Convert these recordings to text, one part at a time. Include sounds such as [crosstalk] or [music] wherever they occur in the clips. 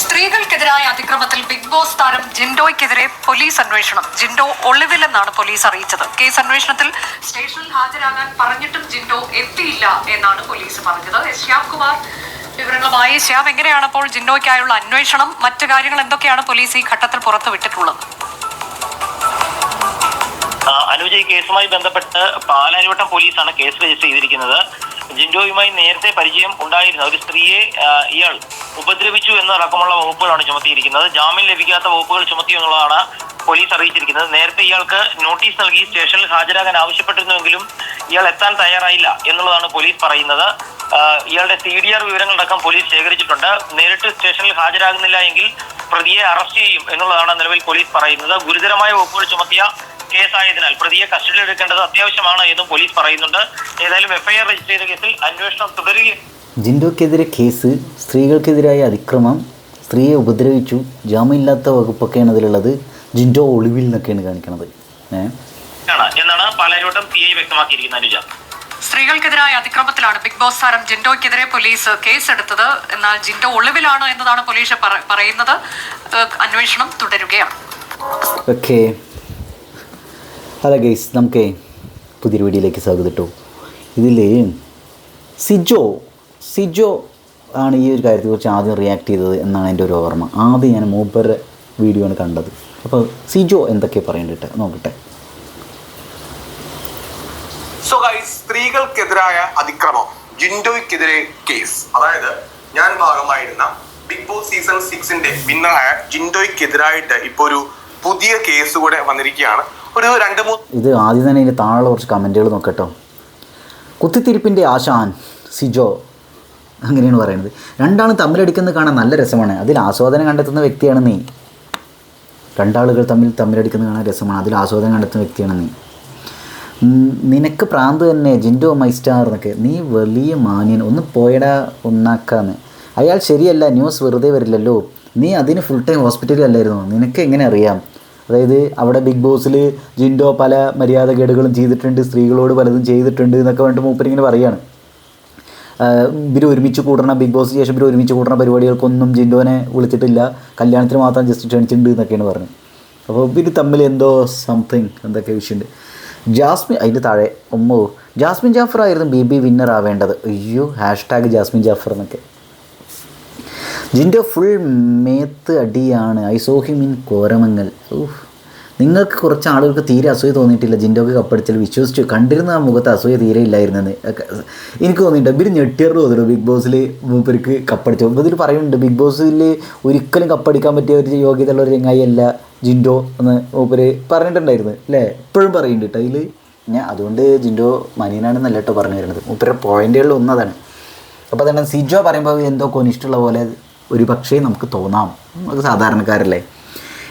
സ്ത്രീകൾക്കെതിരായ അതിക്രമത്തിൽ big boss താരം ജിൻഡോയ്ക്കെതിരെ പോലീസ് അന്വേഷണം. ജിൻഡോ ഒളിവിലെന്നാണ് പോലീസ് അറിയിച്ചത്. കേസ് അന്വേഷണത്തിൽ സ്റ്റേഷനിൽ ഹാജരാകാൻ പറഞ്ഞിട്ടും ജിൻഡോ എത്തിയില്ല എന്നാണ് പോലീസ് പറഞ്ഞത്. ശ്യാം കുമാർ വിവരങ്ങളുമായി ശ്യാം എങ്ങനെയാണ് അപ്പോൾ ജിൻഡോയ്ക്കായുള്ള അന്വേഷണം? മറ്റു കാര്യങ്ങൾ എന്തൊക്കെയാണ് പോലീസ് ഈ ഘട്ടത്തിൽ പുറത്തുവിട്ടിട്ടുള്ളത്? അനുജ് കേസുമായി ബന്ധപ്പെട്ട് പാലാരിവട്ടം പോലീസാണ് കേസ് രജിസ്റ്റർ ചെയ്തിരിക്കുന്നത്. ജിൻഡോയുമായി നേരത്തെ പരിചയം ഉണ്ടായിരുന്ന ഒരു സ്ത്രീയെ ഇയാൾ ഉപദ്രവിച്ചു എന്നടക്കമുള്ള വകുപ്പുകളാണ് ചുമത്തിയിരിക്കുന്നത്. ജാമ്യം ലഭിക്കാത്ത വകുപ്പുകൾ ചുമത്തി എന്നുള്ളതാണ് പോലീസ് അറിയിച്ചിരിക്കുന്നത്. നേരത്തെ ഇയാൾക്ക് നോട്ടീസ് നൽകി സ്റ്റേഷനിൽ ഹാജരാകാൻ ആവശ്യപ്പെട്ടിരുന്നുവെങ്കിലും ഇയാൾ എത്താൻ തയ്യാറായില്ല എന്നുള്ളതാണ് പോലീസ് പറയുന്നത്. ഇയാളുടെ സി ഡി ആർ വിവരങ്ങളടക്കം പോലീസ് ശേഖരിച്ചിട്ടുണ്ട്. നേരിട്ട് സ്റ്റേഷനിൽ ഹാജരാകുന്നില്ല എങ്കിൽ പ്രതിയെ അറസ്റ്റ് ചെയ്യും എന്നുള്ളതാണ് നിലവിൽ പോലീസ് പറയുന്നത്. ഗുരുതരമായ വകുപ്പുകൾ ചുമത്തിയ കേസായതിനാൽ പ്രതിയെ കസ്റ്റഡിയിൽ എടുക്കേണ്ടത് അത്യാവശ്യമാണ് എന്നും പോലീസ് പറയുന്നുണ്ട്. ഏതായാലും എഫ്ഐആർ രജിസ്റ്റർ ചെയ്ത കേസിൽ അന്വേഷണം തുടരുകയും ജിൻഡോക്കെതിരെ കേസ് സ്ത്രീകൾക്കെതിരായ അതിക്രമം സ്ത്രീയെ ഉപദ്രവിച്ചു ജാമ്യമില്ലാത്ത വകുപ്പൊക്കെയാണ് അതിലുള്ളത്. ജിൻഡോ ഒളിവിൽ നിന്നൊക്കെയാണ് കാണിക്കുന്നത് എന്നാണ് പാലാരിവട്ടം സി ഐ വ്യക്തമാക്കിയിരിക്കുന്നത് അനുജ. സ്ത്രീകൾക്കെതിരായ അതിക്രമത്തിലാണ് ബിഗ് ബോസ് താരം ജിൻഡോയ്ക്കെതിരെ പോലീസ് കേസെടുത്തത്. എന്നാൽ ജിൻഡോ ഒളിവിലാണ് എന്നതാണ് പോലീസ് പറയുന്നത്. അന്വേഷണം തുടരുകയാണ്. ഓക്കെ. ഹലോ ഗൈസ് നമുക്ക് പുതിയൊരു വീഡിയോയിലേക്ക് സ്വാഗതം കേട്ടോ ഇതിൽ സിജോ സിജോ ആണ് ഈ ഒരു കാര്യത്തെക്കുറിച്ച് ആദ്യം റിയാക്ട് ചെയ്തത് എന്നാണ് എന്റെ ഒരു ഓർമ്മ. ആദ്യം ഞാൻ മൂപ്പരുടെ വീഡിയോ ആണ് കണ്ടത്. അപ്പോൾ സിജോ എന്തൊക്കെ പറയണ്ടിട്ട്? നോക്കട്ടെ. സോ ഗൈസ് സ്ത്രീകൾക്കെതിരായ അതിക്രമം ജിൻഡോയ്ക്കെതിരെ കേസ് അതായത് ഞാൻ ഭാഗമായിരുന്ന ബിഗ് ബോസ് സീസൺ സിക്സിന്റെ വിന്നറായ ജിൻഡോയ്ക്കെതിരായിട്ട് ഇപ്പോൾ ഒരു പുതിയ കേസ് കൂടെ വന്നിരിക്കുകയാണ്. ഒരു രണ്ട് മൂന്ന് ഇത് ആദ്യം തന്നെ ഇതിന് താഴെ കുറച്ച് കമന്റുകൾ നോക്കട്ടോ. കുത്തിത്തിരിപ്പിന്റെ ആശാൻ സിജോ അങ്ങനെയാണ് പറയുന്നത്. രണ്ടാളും തമ്മിലടിക്കുന്നത് കാണാൻ നല്ല രസമാണ്. അതിൽ ആസ്വാദനം കണ്ടെത്തുന്ന വ്യക്തിയാണ് നീ. രണ്ടാളുകൾ തമ്മിൽ തമ്മിലടിക്കുന്നത് കാണാൻ രസമാണ്. അതിൽ ആസ്വാദനം കണ്ടെത്തുന്ന വ്യക്തിയാണ് നീ. നിനക്ക് പ്രാന്ത് തന്നെ ജിൻഡോ മൈ സ്റ്റാർ എന്നൊക്കെ. നീ വലിയ മാന്യൻ. ഒന്ന് പോയടാ ഒന്നാക്കാന്ന്. അയാൾ ശരിയല്ല ന്യൂസ് വെറുതെ വരില്ലല്ലോ. നീ അതിന് ഫുൾ ടൈം ഹോസ്പിറ്റലിൽ അല്ലായിരുന്നു? നിനക്ക് എങ്ങനെ അറിയാം? അതായത് അവിടെ ബിഗ് ബോസിൽ ജിൻഡോ പല മര്യാദകേടുകളും ചെയ്തിട്ടുണ്ട് സ്ത്രീകളോട് പലതും ചെയ്തിട്ടുണ്ട് എന്നൊക്കെ പറഞ്ഞിട്ട് മൂപ്പരിങ്ങനെ പറയുകയാണ് ഇവർ ഒരുമിച്ച് കൂടണ ബിഗ് ബോസ് ശേഷം ഇവർ ഒരുമിച്ച് കൂടണ പരിപാടികൾക്കൊന്നും ജിൻഡോനെ വിളിച്ചിട്ടില്ല. കല്യാണത്തിന് മാത്രം ജസ്റ്റ് ക്ഷണിച്ചിട്ടുണ്ട് എന്നൊക്കെയാണ് പറഞ്ഞത്. അപ്പോൾ ഇവർ തമ്മിൽ എന്തോ സംതിങ് എന്തൊക്കെ വിഷയമുണ്ട് ജാസ്മിൻ അതിന്റെ താഴെ ഒമ്മോ ജാസ്മിൻ ജാഫർ ആയിരുന്നു ബി ബി വിന്നർ ആവേണ്ടത്. അയ്യോ ഹാഷ്ടാഗ് ജാസ്മിൻ ജാഫർ എന്നൊക്കെ. ജിൻഡോ ഫുൾ മേത്ത് അടിയാണ്. I saw him in Koramangala uh നിങ്ങൾക്ക് കുറച്ച് ആളുകൾക്ക് തീരെ അസൂയ തോന്നിയിട്ടില്ല. ജിൻഡോക്ക് കപ്പടിച്ചിൽ വിശ്വസിച്ചു. കണ്ടിരുന്ന ആ മുഖത്ത് അസൂയ തീരെ ഇല്ലായിരുന്നെന്ന്. എനിക്ക് തോന്നിയിട്ടുണ്ട്. ഇവർ ഞെട്ടിയറിന് തോന്നുന്നു. ബിഗ് ബോസിൽ മൂപ്പർക്ക് കപ്പടിച്ചു ഇതിൽ പറയുന്നുണ്ട്. ബിഗ് ബോസിൽ ഒരിക്കലും കപ്പടിക്കാൻ പറ്റിയ ഒരു യോഗ്യതയുള്ള ഒരു രംഗായല്ല ജിൻഡോ എന്ന് മൂപ്പര് പറഞ്ഞിട്ടുണ്ടായിരുന്നു. അല്ലേ? ഇപ്പോഴും പറയുന്നുണ്ട് കേട്ടോ. അതിൽ ഞാൻ അതുകൊണ്ട് ജിൻഡോ മനിയനാണെന്നല്ല കേട്ടോ പറഞ്ഞു വരുന്നത്. മൂപ്പരുടെ പോയിന്റുകളിൽ ഒന്നതാണ് അപ്പോൾ തന്നെ സിജോ പറയുമ്പോൾ എന്തോ കൊനിഷ്ടമുള്ള പോലെ ഒരു പക്ഷേ നമുക്ക് തോന്നാം. നമുക്ക് സാധാരണക്കാരല്ലേ?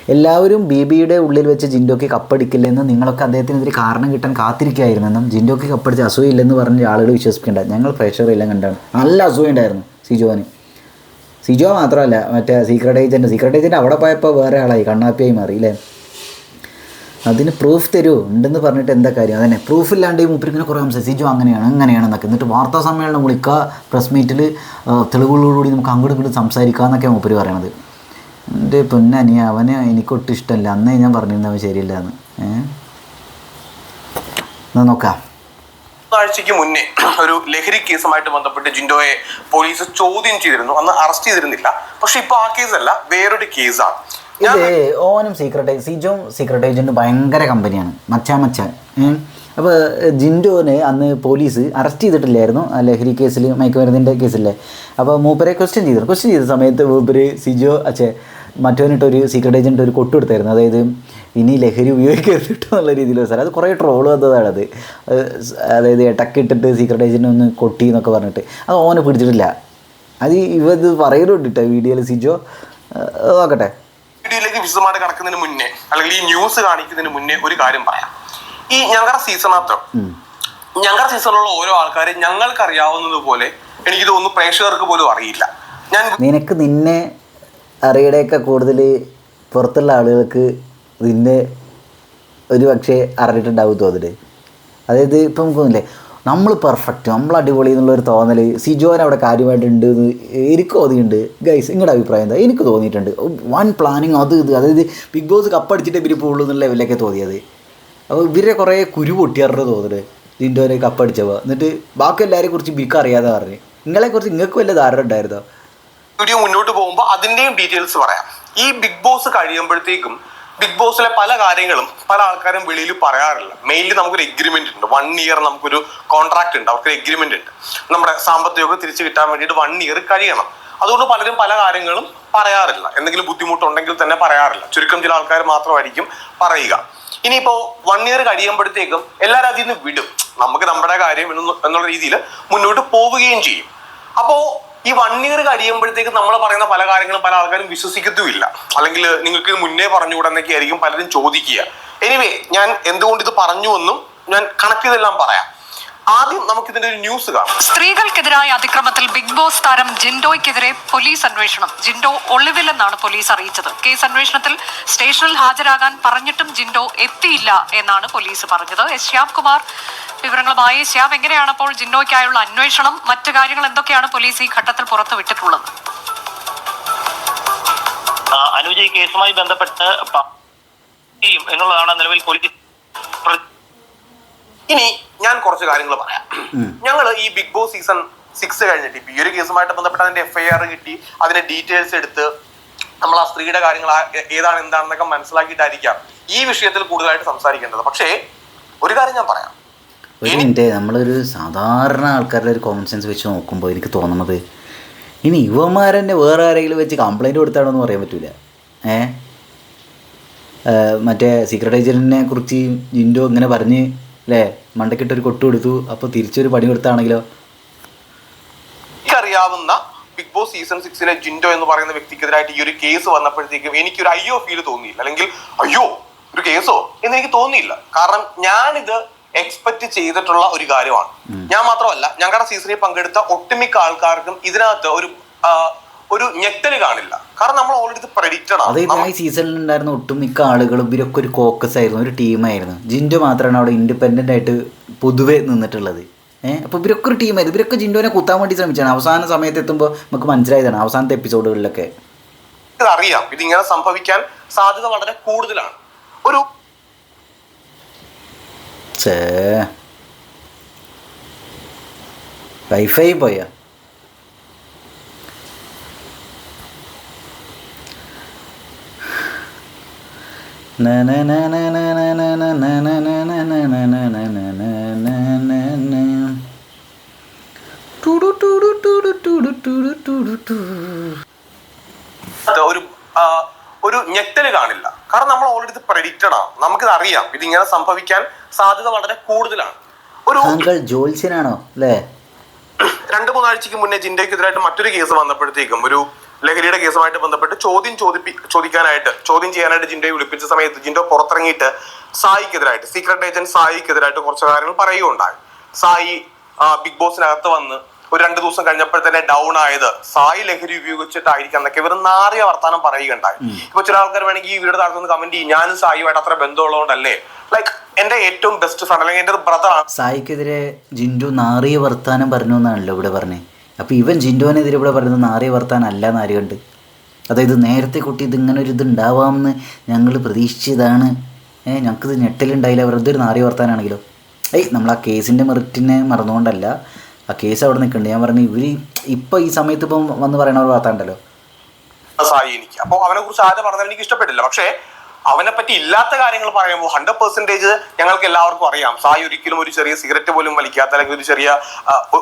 എല്ലാവരും ബി ബിയുടെ ഉള്ളിൽ വെച്ച് ജിൻഡോക്ക് കപ്പടിക്കില്ലെന്ന് നിങ്ങളൊക്കെ അദ്ദേഹത്തിനെതിരെ കാരണം കിട്ടാൻ കാത്തിരിക്കുകയായിരുന്നെന്നും ജിൻഡോക്ക് കപ്പടിച്ച് അസൂയില്ലെന്ന് പറഞ്ഞ ആളുകൾ വിശ്വസിക്കേണ്ട ഞങ്ങൾ പ്രേക്ഷകരെല്ലാം കണ്ടാണ്. നല്ല അസൂയുണ്ടായിരുന്നു സിജോന് സിജോ മാത്രമല്ല മറ്റേ സീക്രട്ട് ഏജന്റ് സീക്രട്ട് ഏജന്റ് അവിടെ പോയപ്പോൾ വേറെ ആളായി കണ്ണാപ്പിയായി മാറി അല്ലേ അതിന് പ്രൂഫ് തരൂ. ഉണ്ടെന്ന് പറഞ്ഞിട്ട് എന്താ കാര്യം? അതന്നെ. പ്രൂഫ് ഇല്ലാണ്ട് ഈ മൂപ്പർ ഇങ്ങനെ കുറേ സംസാരിച്ചു. അങ്ങനെയാണ് അങ്ങനെയാണ് എന്നൊക്കെ. എന്നിട്ട് വാർത്താ സമ്മേളനം വിളിക്കുക പ്രസ് മീറ്റിൽ തെളിവുകളോടുകൂടി നമുക്ക് അങ്ങോട്ട് ഇങ്ങോട്ട് സംസാരിക്കുക എന്നൊക്കെ മൂപ്പര് പറയണത്. എന്റെ പൊന്നനിയ അവനെ എനിക്കൊട്ടും ഇഷ്ടമല്ല. അന്നേ ഞാൻ പറഞ്ഞിരുന്നു അവൻ ശരിയല്ല എന്ന് ഏഹ് നോക്കാം. ആഴ്ചയ്ക്ക് മുന്നേ ഒരു ലഹരി കേസുമായിട്ട് ബന്ധപ്പെട്ട് ജിൻഡോയെ പോലീസ് ചോദ്യം ചെയ്തിരുന്നു. അന്ന് അറസ്റ്റ് ചെയ്തിരുന്നില്ല. പക്ഷെ ഇപ്പൊ ആ കേസല്ല വേറൊരു കേസാണ് ഇത് ഓനും സീക്രട്ട് സിജോം സീക്രട്ട് ഏജന്റ് ഭയങ്കര കമ്പനിയാണ് മച്ചാ മച്ചാൻ അപ്പോൾ ജിൻഡോനെ അന്ന് പോലീസ് അറസ്റ്റ് ചെയ്തിട്ടില്ലായിരുന്നു. ആ ലഹരി കേസിൽ മയക്കുമരുന്നിന്റെ കേസില്ലേ? അപ്പോൾ മൂപ്പരെ ക്വസ്റ്റ്യൻ ചെയ്തു. ക്വസ്റ്റ്യൻ ചെയ്ത സമയത്ത് മൂപ്പര് സിജോ അച്ഛേ മറ്റവനിട്ടൊരു സീക്രട്ട് ഏജന്റ് ഒരു കൊട്ട് കൊടുത്തായിരുന്നു. അതായത് ഇനി ലഹരി ഉപയോഗിക്കരുത് എന്നുള്ള രീതിയിൽ സാർ അത് കുറേ ട്രോൾ വന്നതാണ് അത്. അതായത് ഇട്ടിട്ട് സീക്രട്ട് ഏജന്റ് ഒന്ന് കൊട്ടി എന്നൊക്കെ പറഞ്ഞിട്ട്. അത് ഓനെ പിടിച്ചിട്ടില്ല. അത് ഇവ ഇത് പറയുന്നുണ്ട് കേട്ടോ വീഡിയോയിൽ സിജോ. നോക്കട്ടെ. വീഡിയോയിലേക്ക് വിശദമായിട്ട് കടക്കുന്നതിന് മുന്നേ അല്ലെങ്കിൽ ഈ ന്യൂസ് കാണിക്കുന്നതിന് മുന്നേ ഒരു കാര്യം പറയാം. ഈ ഞങ്ങളുടെ സീസണകത്ത് ഞങ്ങളുടെ സീസണിലുള്ള ഓരോ ആൾക്കാരെ ഞങ്ങൾക്ക് അറിയാവുന്നത് പോലെ എനിക്ക് തോന്നുന്നു പ്രേക്ഷകർക്ക് പോലും അറിയില്ല. ഞാൻ നിനക്ക് നിന്നെ അറിയടേക്ക കൂടുതൽ പുറത്തുള്ള ആളുകൾക്ക് നിന്നെ ഒരു പക്ഷേ അറിഞ്ഞിട്ടുണ്ടാവും തോന്നിട്ട് അതായത് ഇപ്പം തോന്നില്ലേ നമ്മൾ പെർഫെക്റ്റ് നമ്മൾ അടിപൊളി എന്നുള്ളൊരു തോന്നൽ സിജോൻ അവിടെ കാര്യമായിട്ടുണ്ട് എന്ന് എനിക്ക് തോന്നിയിട്ടുണ്ട് ഗൈസ് നിങ്ങളുടെ അഭിപ്രായം എന്താ? എനിക്ക് തോന്നിയിട്ടുണ്ട്. വൺ പ്ലാനിങ് അത് ഇത്. അതായത് ബിഗ് ബോസ് കപ്പടിച്ചിട്ട് ഇവർ പോകുള്ളൂ എന്നുള്ള ലെവലിലൊക്കെ തോന്നിയത്. അപ്പോൾ ഇവരെ കുറേ കുരു പൊട്ടിയാറുണ്ട് തോന്നുന്നത് ജിൻഡോനെ കപ്പടിച്ചപ്പോൾ എന്നിട്ട് ബാക്കി എല്ലാവരെ കുറിച്ച് ബിക്ക് അറിയാതെ പറഞ്ഞു. നിങ്ങളെക്കുറിച്ച് നിങ്ങൾക്ക് വല്ല ധാരണ ഉണ്ടായിരുന്നോ? വീഡിയോ മുന്നോട്ട് പോകുമ്പോൾ അതിന്റെയും ഡീറ്റെയിൽസ് പറയാം. ഈ ബിഗ് ബോസ് കഴിയുമ്പോഴത്തേക്കും ബിഗ് ബോസിലെ പല കാര്യങ്ങളും പല ആൾക്കാരും വെളിയിൽ പറയാറില്ല. മെയിൻലി നമുക്കൊരു എഗ്രിമെന്റ് ഉണ്ട്. വൺ ഇയർ നമുക്കൊരു കോൺട്രാക്ട് ഉണ്ട്. അവർക്കൊരു എഗ്രിമെന്റ് ഉണ്ട്. നമ്മുടെ സാമ്പത്തികമൊക്കെ തിരിച്ചു കിട്ടാൻ വേണ്ടിയിട്ട് വൺ ഇയർ കഴിയണം. അതുകൊണ്ട് പലരും പല കാര്യങ്ങളും പറയാറില്ല. എന്തെങ്കിലും ബുദ്ധിമുട്ടുണ്ടെങ്കിൽ തന്നെ പറയാറില്ല. ചുരുക്കം ചില ആൾക്കാർ മാത്രമായിരിക്കും പറയുക. ഇനിയിപ്പോ വൺ ഇയർ കഴിയുമ്പോഴത്തേക്കും എല്ലാവരും അതിൽ നിന്ന് വിടും. നമുക്ക് നമ്മുടെ കാര്യം എന്നുള്ള രീതിയിൽ മുന്നോട്ട് പോവുകയും ചെയ്യും. അപ്പോ ഈ വൺ ഇയർ കഴിയുമ്പോഴത്തേക്ക് നമ്മൾ പറയുന്ന പല കാര്യങ്ങളും പല ആൾക്കാരും വിശ്വസിക്കത്തുമില്ല. അല്ലെങ്കിൽ നിങ്ങൾക്ക് ഇത് മുന്നേ പറഞ്ഞുകൂടെ എന്നൊക്കെ ആയിരിക്കും പലരും ചോദിക്കുക. എനിവേ ഞാൻ എന്തുകൊണ്ട് ഇത് പറഞ്ഞു എന്നും ഞാൻ കണക്ട് ചെയ്തെല്ലാം പറയാം. ആദ്യം നമുക്ക് ഇതിന്റെ ഒരു ന്യൂസ് കാണാം. സ്ത്രീകൾക്കെതിരായ അതിക്രമത്തിൽ ബിഗ് ബോസ് താരം ജിൻഡോയ്ക്കെതിരെ പോലീസ് അന്വേഷണം. ജിൻഡോ ഒളിവില്ലെന്നാണ് പോലീസ് അറിയിച്ചത്. കേസ് അന്വേഷണത്തിൽ സ്റ്റേഷനിൽ ഹാജരാകാൻ പറഞ്ഞിട്ടും ജിൻഡോ എത്തിയില്ല എന്നാണ് പോലീസ് പറഞ്ഞത്. എസ് ശ്യാം കുമാർ വിവരങ്ങളുമായി. ശ്യാം എങ്ങനെയാണ് അപ്പോൾ ജിൻഡോയ്ക്കായുള്ള അന്വേഷണം? മറ്റു കാര്യങ്ങൾ എന്തൊക്കെയാണ് പോലീസ് ഈ ഘട്ടത്തിൽ പുറത്തുവിട്ടിട്ടുള്ളത്? വിട്ടിട്ടുള്ളത് അനുജ് ഈ കേസുമായി ബന്ധപ്പെട്ട് എന്നുള്ളതാണ് നിലവിൽ പോലീസ് ഇനി ഞാൻ കുറച്ച് കാര്യങ്ങൾ പറയാം. ഞങ്ങൾ ഈ ബിഗ് ബോസ് സീസൺ സിക്സ് കഴിഞ്ഞിട്ട് ഇപ്പൊ ഈ ഒരു കേസുമായിട്ട് ബന്ധപ്പെട്ട് അതിന്റെ എഫ്ഐആർ കിട്ടി അതിന്റെ ഡീറ്റെയിൽസ് എടുത്ത് നമ്മൾ ആ സ്ത്രീയുടെ കാര്യങ്ങൾ ഏതാണ് എന്താണെന്നൊക്കെ മനസ്സിലാക്കിയിട്ടായിരിക്കാം ഈ വിഷയത്തിൽ കൂടുതലായിട്ട് സംസാരിക്കേണ്ടത്. പക്ഷേ ഒരു കാര്യം ഞാൻ പറയാം. ഒരു മിനിറ്റ് നമ്മളൊരു സാധാരണ ആൾക്കാരുടെ ഒരു കോമൺ സെൻസ് വെച്ച് നോക്കുമ്പോൾ എനിക്ക് തോന്നുന്നത് ഇനി യുവമാരെ വേറെ ആരെങ്കിലും വെച്ച് കംപ്ലൈന്റ് കൊടുത്താണോ എന്ന് പറയാൻ പറ്റില്ല ഏ? ഏഹ് മറ്റേ സീക്രട്ട് ഏജന്റിനെ കുറിച്ച് ജിൻഡോ ഇങ്ങനെ പറഞ്ഞ് അല്ലേ മണ്ടക്കിട്ടൊരു കൊട്ടു കൊടുത്തു. അപ്പോൾ തിരിച്ചൊരു പണി കൊടുത്താണെങ്കിലോ? എനിക്കറിയാവുന്ന ബിഗ് ബോസ് സീസൺ സിക്സിലെ ജിൻഡോ എന്ന് പറയുന്ന വ്യക്തിക്കെതിരായിട്ട് ഈ ഒരു കേസ് വന്നപ്പോഴത്തേക്കും എനിക്കൊരു അയ്യോ ഫീൽ തോന്നിയില്ല. അല്ലെങ്കിൽ അയ്യോ ഒരു കേസോ? എന്ന് എനിക്ക് തോന്നിയില്ല. കാരണം ഞാനിത് എക്സ്പെക്ട് ചെയ്തിട്ടുള്ള ഒരു കാര്യമാണ്. ഞാൻ മാത്രമല്ല ഞങ്ങളുടെ സീസണിൽ പങ്കെടുത്ത ഒട്ടുമിക്ക ആൾക്കാർക്കും ഇതിനകത്ത് ഒരു ഒരു ഞെട്ടൽ കാണില്ല. കാരണം നമ്മൾ ഓൾറെഡി പ്രഡിക്റ്റഡ് അതായത് ആണ്. ആ സീസണിൽ ഉണ്ടായിരുന്ന ഒട്ടുമിക്ക ആളുകളും ഇവരൊക്കെ ഒരു കോക്കസ് ആയിരുന്നു ഒരു ടീമായിരുന്നു ജിൻഡോ മാത്രമാണ് അവിടെ ഇൻഡിപെൻഡന്റ് ആയിട്ട് പൊതുവെ നിന്നിട്ടുള്ളത്. ഏഹ് അപ്പോൾ ഇവരൊക്കെ ഒരു ടീമായിരുന്നു ഇവരൊക്കെ ജിൻഡോനെ കുത്താൻ വേണ്ടി ശ്രമിച്ചാണ്. അവസാന സമയത്ത് എത്തുമ്പോൾ നമുക്ക് മനസ്സിലായതാണ് അവസാനത്തെ എപ്പിസോഡുകളിലൊക്കെ ഇത് അറിയാം ഇതിങ്ങനെ സംഭവിക്കാൻ സാധ്യത വളരെ കൂടുതലാണ്. ഒരു ചേ വൈഫൈ പോയാ? ഒരു ഒരു ഞെട്ടൽ കാണില്ല. കാരണം നമ്മൾ ഓൾറെഡി ഇത് പ്രഡിക്റ്റഡ് ആണ്. നമുക്കിത് അറിയാം. ഇതിങ്ങനെ സംഭവിക്കാൻ സാധ്യത വളരെ കൂടുതലാണ്. ഒരു ജോത്സ്യനാണോ? അല്ലേ? രണ്ട് മൂന്നാഴ്ചക്ക് മുന്നേ ജിൻഡയ്ക്കെതിരായിട്ട് മറ്റൊരു കേസ് വന്നപ്പോഴത്തേക്കും ഒരു ലഹരിയുടെ കേസുമായിട്ട് ബന്ധപ്പെട്ട് ചോദ്യം ചോദിപ്പി ചോദിക്കാനായിട്ട് ചോദ്യം ചെയ്യാനായിട്ട് ജിൻഡോയെ വിളിപ്പിച്ച സമയത്ത് ജിൻഡോ പുറത്തിറങ്ങിയിട്ട് സായിക്കെതിരായിട്ട് സീക്രട്ട് ഏജന്റ് സായിക്കെതിരായിട്ട് കുറച്ച് കാര്യങ്ങൾ പറയുകയുണ്ടായി. സായി ബിഗ് ബോസിനകത്ത് വന്ന് ഒരു രണ്ട് ദിവസം കഴിഞ്ഞപ്പോൾ തന്നെ ഡൗൺ ആയത് സായി ലഹരി ഉപയോഗിച്ചിട്ടായിരിക്കാം എന്നൊക്കെ ഇവർ നാറിയ വർത്താനം പറയുകയുണ്ടായി. ഇപ്പൊ ചില ആൾക്കാർ വേണമെങ്കിൽ ഈ വീട് താഴ്ത്തുന്ന കമന്റ് ചെയ്യും. ഞാനും സായിയുമായിട്ട് അത്ര ബന്ധമുള്ളതുകൊണ്ടല്ലേ? ലൈക്ക് എന്റെ ഏറ്റവും ബെസ്റ്റ് ഫ്രണ്ട് അല്ലെങ്കിൽ എന്റെ ബ്രദർ സായിക്കെതിരെ ജിൻഡു നാറിയ വർത്താനം പറഞ്ഞു എന്നാണല്ലോ ഇവിടെ പറഞ്ഞത് അപ്പോൾ ഇവൻ ജിൻഡോനെതിരെ ഇവിടെ പറയുന്നത് നാറിയ വർത്താനല്ല അല്ല എന്ന് കണ്ട്? അതായത് നേരത്തെ കുട്ടി ഇതിങ്ങനെ ഒരു ഇത് ഉണ്ടാവാമെന്ന് ഞങ്ങൾ പ്രതീക്ഷിച്ചതാണ്. ഏഹ് ഞങ്ങൾക്കിത് ഞെട്ടലുണ്ടായില്ല. വെറുതെ ഒരു നാറിയ വർത്താനാണെങ്കിലോ? ഏയ് നമ്മൾ ആ കേസിന്റെ മെറിറ്റിനെ മറന്നുകൊണ്ടല്ല. ആ കേസ് അവിടെ നിൽക്കുന്നുണ്ട് ഞാൻ പറഞ്ഞു ഇവർ ഇപ്പം ഈ സമയത്ത് ഇപ്പം വന്ന് പറയണ ഒരു വാർത്ത ഉണ്ടല്ലോ സായി എനിക്ക്. അപ്പോൾ അവനെ കുറിച്ച് ആരും പറഞ്ഞാൽ എനിക്ക് ഇഷ്ടപ്പെട്ടില്ല. പക്ഷേ അവനെ പറ്റി ഇല്ലാത്ത കാര്യങ്ങൾ പറയുമ്പോൾ ഹൺഡ്രഡ് പെർസെന്റേജ് ഞങ്ങൾക്ക് എല്ലാവർക്കും അറിയാം. സായി ഒരിക്കലും ഒരു ചെറിയ സിഗരറ്റ് പോലും വലിക്കാത്ത അല്ലെങ്കിൽ ഒരു ചെറിയ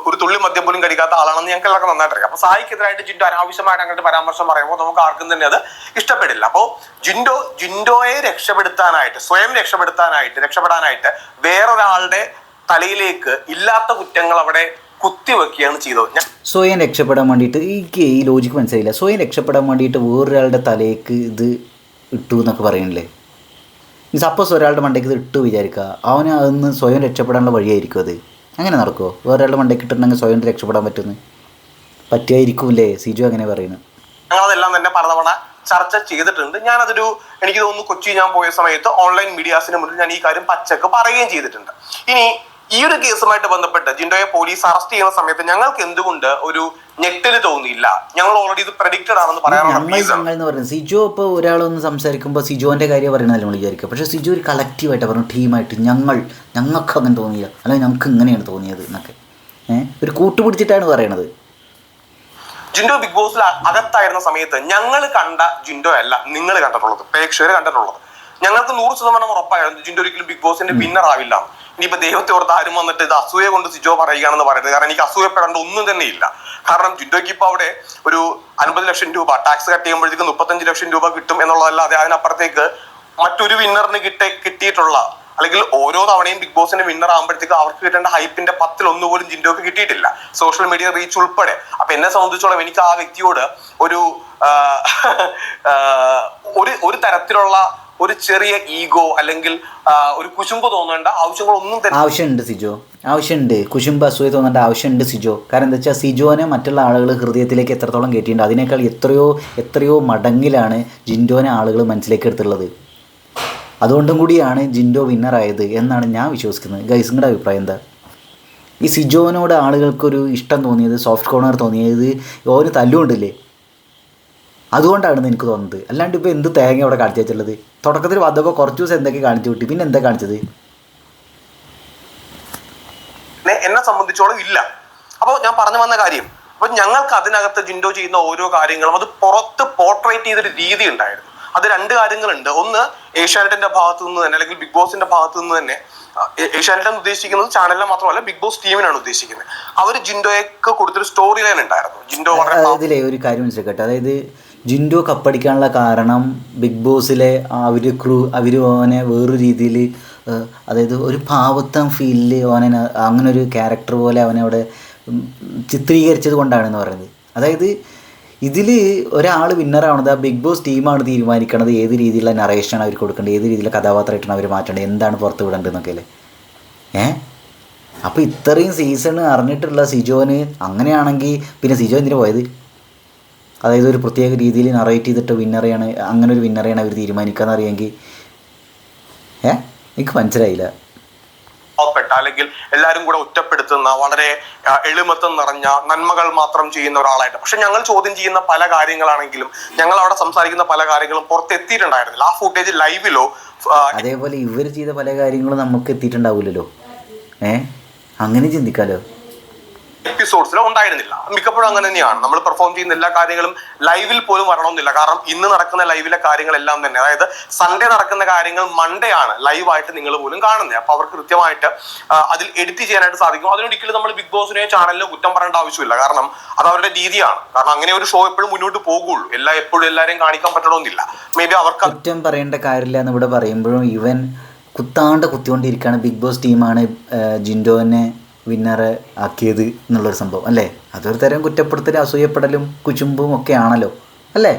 ഒരു തുള്ളി മദ്യം പോലും കഴിക്കാത്ത ആളാണെന്ന് ഞങ്ങൾക്ക് എല്ലാവർക്കും നന്നായിട്ട് അറിയാം അപ്പൊ സായിക്കെതിരായിട്ട് ജിൻഡോ അനാവശ്യമായിട്ട് അങ്ങോട്ട് പരാമർശം പറയുമ്പോൾ നമുക്ക് ആർക്കും തന്നെ അത് ഇഷ്ടപ്പെടില്ല. അപ്പോൾ ജിൻഡോ ജിൻഡോയെ രക്ഷപ്പെടുത്താനായിട്ട് സ്വയം രക്ഷപ്പെടുത്താനായിട്ട് രക്ഷപ്പെടാനായിട്ട് വേറൊരാളുടെ തലയിലേക്ക് ഇല്ലാത്ത കുറ്റങ്ങൾ അവിടെ കുത്തിവെക്കുകയാണ് ചെയ്തത്. സ്വയം രക്ഷപ്പെടാൻ വേണ്ടിയിട്ട് എനിക്ക് ഈ ലോജിക്ക് മനസ്സിലായില്ല? സ്വയം രക്ഷപ്പെടാൻ വേണ്ടിയിട്ട് വേറൊരാളുടെ തലേക്ക് ഇത് ഇട്ടു എന്നൊക്കെ പറയണില്ലേ? സപ്പോസ് ഒരാളുടെ മണ്ടയ്ക്ക് ഇത് ഇട്ടു വിചാരിക്കുക. അവന് അതൊന്ന് സ്വയം രക്ഷപ്പെടാനുള്ള വഴിയായിരിക്കും അത്. അങ്ങനെ നടക്കുമോ വേറൊരാളുടെ മണ്ടയ്ക്ക് ഇട്ടിട്ടുണ്ടെങ്കിൽ സ്വയം രക്ഷപ്പെടാൻ പറ്റുന്നു പറ്റിയായിരിക്കുമല്ലേ സിജു അങ്ങനെ പറയുന്നു ഞങ്ങളതെല്ലാം തന്നെ പലതവണ ചർച്ച ചെയ്തിട്ടുണ്ട്. ഞാനതൊരു എനിക്ക് തോന്നുന്നു കൊച്ചി ഞാൻ പോയ സമയത്ത് ഓൺലൈൻ മീഡിയാസിന് മുന്നിൽ ഞാൻ ഈ കാര്യം പച്ചക്ക് പറയുകയും ചെയ്തിട്ടുണ്ട്. ഇനി ഈ ഒരു കേസുമായിട്ട് ബന്ധപ്പെട്ട് ജിൻഡോയെ പോലീസ് അറസ്റ്റ് ചെയ്യുന്ന സമയത്ത് ഞങ്ങൾക്ക് എന്തുകൊണ്ട് ഒരു ഞെട്ടൽ തോന്നിയില്ല. ഞങ്ങൾ ഓൾറെഡി ഇത് പ്രഡിക്റ്റഡ് ആണെന്ന് പറയുന്നത്. സിജോ ഇപ്പോൾ ഒരാളൊന്ന് സംസാരിക്കുമ്പോൾ സിജോന്റെ കാര്യം പറയണതല്ല നമ്മൾ വിചാരിക്കുക പക്ഷേ സിജോ ഒരു കളക്റ്റീവായിട്ട് പറഞ്ഞു ടീമായിട്ട് ഞങ്ങൾ ഞങ്ങൾക്ക് അങ്ങനെ തോന്നിയില്ല. അല്ലെങ്കിൽ ഞങ്ങൾക്ക് ഇങ്ങനെയാണ് തോന്നിയത് എന്നൊക്കെ. ഏഹ് ഒരു കൂട്ടുപിടിച്ചിട്ടാണ് പറയണത്. ജിൻഡോ ബിഗ് ബോസിൽ അകത്തായിരുന്ന സമയത്ത് ഞങ്ങൾ കണ്ട ജിൻഡോ അല്ല നിങ്ങൾ കണ്ടിട്ടുള്ളത് പ്രേക്ഷകർ കണ്ടിട്ടുള്ളത്. ഞങ്ങൾക്ക് നൂറ് ശതമാനം ഉറപ്പായിരുന്നു ജിൻഡോ ഒരിക്കലും ബിഗ് ബോസിന്റെ വിന്നർ ആവില്ല. ഇനിയിപ്പോ ദൈവത്തെ ഓർത്ത് ആരും വന്നിട്ട് ഇത് അസൂയ കൊണ്ട് സിജോ പറയുകയാണെന്ന് പറയുന്നത്. കാരണം എനിക്ക് അസൂയപ്പെടേണ്ട ഒന്നും തന്നെ ഇല്ല. കാരണം ജിൻഡോയ്ക്ക് ഇപ്പൊ അവിടെ ഒരു അൻപത് ലക്ഷം രൂപ ടാക്സ് കട്ട് ചെയ്യുമ്പോഴത്തേക്ക് മുപ്പത്തഞ്ച് ലക്ഷം രൂപ കിട്ടും എന്നുള്ളതല്ലാതെ അതിനപ്പുറത്തേക്ക് മറ്റൊരു വിന്നറിന് കിട്ടി കിട്ടിയിട്ടുള്ള അല്ലെങ്കിൽ ഓരോ തവണയും ബിഗ് ബോസിന്റെ വിന്നർ ആകുമ്പോഴത്തേക്ക് അവർക്ക് കിട്ടേണ്ട ഹൈപ്പിന്റെ പത്തിൽ ഒന്നുപോലും ജിൻഡോക്ക് കിട്ടിയിട്ടില്ല. സോഷ്യൽ മീഡിയ റീച്ച് ഉൾപ്പെടെ. അപ്പൊ എന്നെ സംബന്ധിച്ചോളം എനിക്ക് ആ വ്യക്തിയോട് ഒരു ഒരു ഒരു തരത്തിലുള്ള ഒരു ചെറിയ ഈഗോ അല്ലെങ്കിൽ ഒരു കുശുമ്പ് തോന്നേണ്ട ആവശ്യങ്ങളൊന്നും ആവശ്യമുണ്ട് സിജോ. ആവശ്യമുണ്ട്. കുശുമ്പ് അസൂയ തോന്നേണ്ട ആവശ്യമുണ്ട് സിജോ. കാരണം എന്താ വെച്ചാൽ സിജോനെ മറ്റുള്ള ആളുകൾ ഹൃദയത്തിലേക്ക് എത്രത്തോളം കയറ്റിയിട്ടുണ്ട് അതിനേക്കാൾ എത്രയോ എത്രയോ മടങ്ങിലാണ് ജിൻഡോനെ ആളുകൾ മനസ്സിലേക്ക് എടുത്തുള്ളത് അതുകൊണ്ടും കൂടിയാണ് ജിൻഡോ വിന്നറായത് എന്നാണ് ഞാൻ വിശ്വസിക്കുന്നത്. ഗൈസ് നിങ്ങളുടെ അഭിപ്രായം എന്താ? ഈ സിജോനോട് ആളുകൾക്കൊരു ഇഷ്ടം തോന്നിയത് സോഫ്റ്റ് കോർണർ തോന്നിയത് ഓന് തല്ലുകൊണ്ടില്ലേ? അതുകൊണ്ടാണെന്ന് എനിക്ക് തോന്നുന്നത്. അല്ലാണ്ട് ഇപ്പോൾ എന്ത് തേങ്ങ അവിടെ കാണിച്ചു വെച്ചിട്ടുള്ളത്? തുടക്കത്തിൽ വന്നപ്പോൾ കുറച്ച് ദിവസം എന്തൊക്കെ കാണിച്ചു കിട്ടി? പിന്നെ എന്താ കാണിച്ചത്? എന്നെ- സംബന്ധിച്ചോളം ഇല്ല. അപ്പോൾ ഞാൻ പറഞ്ഞു വന്ന കാര്യം അപ്പൊ ഞങ്ങൾക്ക് അതിനകത്ത് ജിൻഡോ ചെയ്യുന്ന ഓരോ കാര്യങ്ങളും അത് പുറത്ത് പോർട്രേറ്റ് ചെയ്തൊരു രീതി ഉണ്ടായിരുന്നു. അത് രണ്ട് കാര്യങ്ങളുണ്ട്. ഒന്ന് ഏഷ്യാനെറ്റിന്റെ ഭാഗത്തു നിന്ന് തന്നെ അല്ലെങ്കിൽ ബിഗ് ബോസിന്റെ ഭാഗത്തു നിന്ന് തന്നെ ഏഷ്യാനെറ്റ് എന്ന് ഉദ്ദേശിക്കുന്നത് ചാനലിനെ മാത്രമല്ല ബിഗ് ബോസ് ടീമിനാണ് ഉദ്ദേശിക്കുന്നത്. അവർ ജിൻഡോയൊക്കെ കൊടുത്തൊരു സ്റ്റോറി ലൈൻ ഉണ്ടായിരുന്നു. ജിൻഡോ വളരെ. ഒരു കാര്യം മനസ്സിലാക്കട്ടെ. അതായത് ജിൻഡോ കപ്പടിക്കാനുള്ള കാരണം ബിഗ് ബോസിലെ അവർ ക്രൂ അവർ ഓനെ വേറൊരു രീതിയിൽ അതായത് ഒരു പാവത്തം ഫീലിൽ ഓനെ അങ്ങനെ ഒരു ക്യാരക്ടർ പോലെ അവനെ അവിടെ ചിത്രീകരിച്ചത് കൊണ്ടാണെന്ന് പറയുന്നത്. അതായത് ഇതിൽ ഒരാൾ വിന്നറാവണത് ആ ബിഗ് ബോസ് ടീമാണ് തീരുമാനിക്കണത് ഏത് രീതിയിലുള്ള നറേഷനാണ് അവർ കൊടുക്കേണ്ടത് ഏത് രീതിയിലുള്ള കഥാപാത്രമായിട്ടാണ് അവർ മാറ്റേണ്ടത് എന്താണ് പുറത്ത് വിടേണ്ടതെന്നൊക്കെ അല്ലേ അപ്പോൾ ഇത്രയും സീസൺ അറിഞ്ഞിട്ടുള്ള സിജോന് അങ്ങനെയാണെങ്കിൽ പിന്നെ സിജോ എന്തിനു പോയത്? അതായത് ഒരു പ്രത്യേക രീതിയിൽ നറേറ്റ് ചെയ്തിട്ട് വിന്നറെയാണ് അങ്ങനെ ഒരു വിന്നറെയാണ് അവർ തീരുമാനിക്കാന്ന് അറിയാമെങ്കിൽ ഏ? എനിക്ക് മനസ്സിലായില്ല. അല്ലെങ്കിൽ എല്ലാവരും കൂടെ ഒറ്റപ്പെടുത്തുന്ന വളരെ എളിമത്തം നിറഞ്ഞ നന്മകൾ മാത്രം ചെയ്യുന്ന ഒരാളായിട്ട്. പക്ഷെ ഞങ്ങൾ ചോദ്യം ചെയ്യുന്ന പല കാര്യങ്ങളാണെങ്കിലും ഞങ്ങൾ അവിടെ സംസാരിക്കുന്ന പല കാര്യങ്ങളും പുറത്തെത്തിയിട്ടുണ്ടായിരുന്നില്ല. ആ ഫുട്ടേജ് ലൈവിലോ അതേപോലെ ഇവർ ചെയ്ത പല കാര്യങ്ങളും നമുക്ക് എത്തിയിട്ടുണ്ടാവില്ലല്ലോ ഏ? അങ്ങനെ ചിന്തിക്കാലോ? എപ്പിസോഡ്സിലോ ഉണ്ടായിരുന്നില്ല. മിക്കപ്പോഴും അങ്ങനെ തന്നെയാണ്. നമ്മൾ പെർഫോം ചെയ്യുന്ന എല്ലാ കാര്യങ്ങളും ലൈവിൽ പോലും വരണമെന്നില്ല. കാരണം ഇന്ന് നടക്കുന്ന ലൈവിലെ കാര്യങ്ങളെല്ലാം തന്നെ അതായത് സൺഡേ നടക്കുന്ന കാര്യങ്ങൾ മൺഡേ ആണ് ലൈവായിട്ട് നിങ്ങൾ പോലും കാണുന്നത്. അപ്പൊ അവർക്ക് കൃത്യമായിട്ട് അതിൽ എഡിറ്റ് ചെയ്യാനായിട്ട് സാധിക്കും. അതിനൊരിക്കലും നമ്മൾ ബിഗ് ബോസിനെയോ ചാനലിനോ കുറ്റം പറയേണ്ട ആവശ്യമില്ല. കാരണം അത് അവരുടെ രീതിയാണ്. കാരണം അങ്ങനെ ഒരു ഷോ എപ്പോഴും മുന്നോട്ട് പോകുള്ളൂ. എല്ലാ എപ്പോഴും എല്ലാവരെയും കാണിക്കാൻ പറ്റണമെന്നില്ല. മേ ബി അവർക്ക് കുറ്റം പറയേണ്ട കാര്യമില്ല എന്ന് ഇവിടെ പറയുമ്പോഴും ഇവൻ കുത്താണ്ട് കുത്തിക്കൊണ്ടിരിക്കുകയാണ്. ബിഗ് ബോസ് ടീമാണ് ജിൻഡോനെ വിന്നർ ആക്കിയത് എന്നുള്ളൊരു സംഭവം അല്ലേ? അതൊരു തരം കുറ്റപ്പെടുത്തലും അസൂയപ്പെടലും കുചുമ്പും ഒക്കെ ആണല്ലോ അല്ലേ?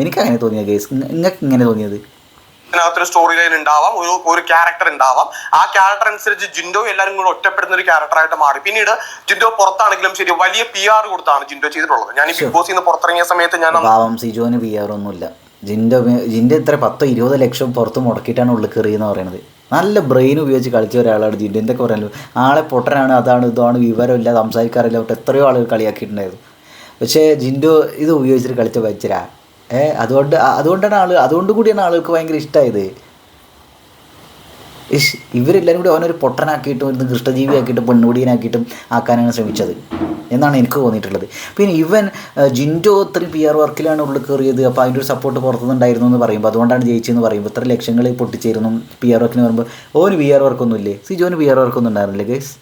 എനിക്ക് അങ്ങനെ തോന്നിയ കേസ് നിങ്ങൾക്ക് ഇങ്ങനെ തോന്നിയത്? ഇതിനകത്തൊരു സ്റ്റോറി ലൈൻ ഉണ്ടാവാം ഒരു ഒരു ക്യാരക്ടർ ഉണ്ടാവാം. ആ ക്യാരക്ടർ അനുസരിച്ച് ജിൻഡോ എല്ലാവരും കൂടെ ഒറ്റപ്പെടുന്ന ഒരു ക്യാരക്ടറായിട്ട് മാറി. പിന്നീട് ജിൻഡോ പുറത്താണെങ്കിലും ശരി വലിയ പി ആർ കൊടുത്താണ് ജിൻഡോ ചെയ്തിട്ടുള്ളത്. ഞാൻ ഈ ബിഗ് ബോസിൽ നിന്ന് പുറത്തിറങ്ങിയ സമയത്ത് ഞാൻ പാവം സിജോന് പി ആർ ഒന്നുമില്ല. ജിൻഡോ ജിൻഡോ ഇത്ര പത്തോ ഇരുപതോ ലക്ഷം പുറത്ത് മുടക്കിയിട്ടാണ് ഉള്ളിൽ കയറിയെന്ന് പറയുന്നത്. നല്ല ബ്രെയിൻ ഉപയോഗിച്ച് കളിച്ച ഒരാളാണ് ജിന്റെ എന്തൊക്കെ പറയാനല്ലോ ആളെ പൊട്ടനാണ് അതാണ് ഇതാണ് വിവരമില്ല സംസാരിക്കാറില്ല തൊട്ട് എത്രയോ ആളുകൾ കളിയാക്കിയിട്ടുണ്ടായിരുന്നു. പക്ഷേ ജിൻഡു ഇത് ഉപയോഗിച്ചിട്ട് കളിച്ച വെച്ചരാ ഏഹ് അതുകൊണ്ട് അതുകൊണ്ടാണ് ആൾ അതുകൊണ്ട് കൂടിയാണ് ആളുകൾക്ക് ഭയങ്കര ഇഷ്ടമായത് ഇഷ് ഇവരെല്ലാവരും കൂടി അവനൊരു പൊട്ടനാക്കിയിട്ടും ഒരു കൃഷ്ണജീവിയാക്കിയിട്ടും പെണ്ണുടിയനാക്കിയിട്ടും ആക്കാനാണ് ശ്രമിച്ചത് എന്നാണ് എനിക്ക് തോന്നിയിട്ടുള്ളത്. പിന്നെ ഇവൻ ജിൻഡോ ഇത്രയും പി ആർ വർക്കിലാണ് ഉള്ളിൽ കയറിയത്. അപ്പോൾ അതിന്റെ ഒരു സപ്പോർട്ട് പുറത്തുനിന്നുണ്ടായിരുന്നു എന്ന് പറയുമ്പോൾ അതുകൊണ്ടാണ് ജയിച്ചതെന്ന് പറയുമ്പോൾ ഇത്ര ലക്ഷങ്ങൾ പൊട്ടിച്ചേരുന്നു പി ആർ വർക്കിന് പറയുമ്പോൾ ഓന് പി ആർ വർക്കൊന്നും ഇല്ലേ? സിജോന് പി ആർ വർക്കൊന്നും ഉണ്ടായിരുന്നില്ലേ ഗൈസ്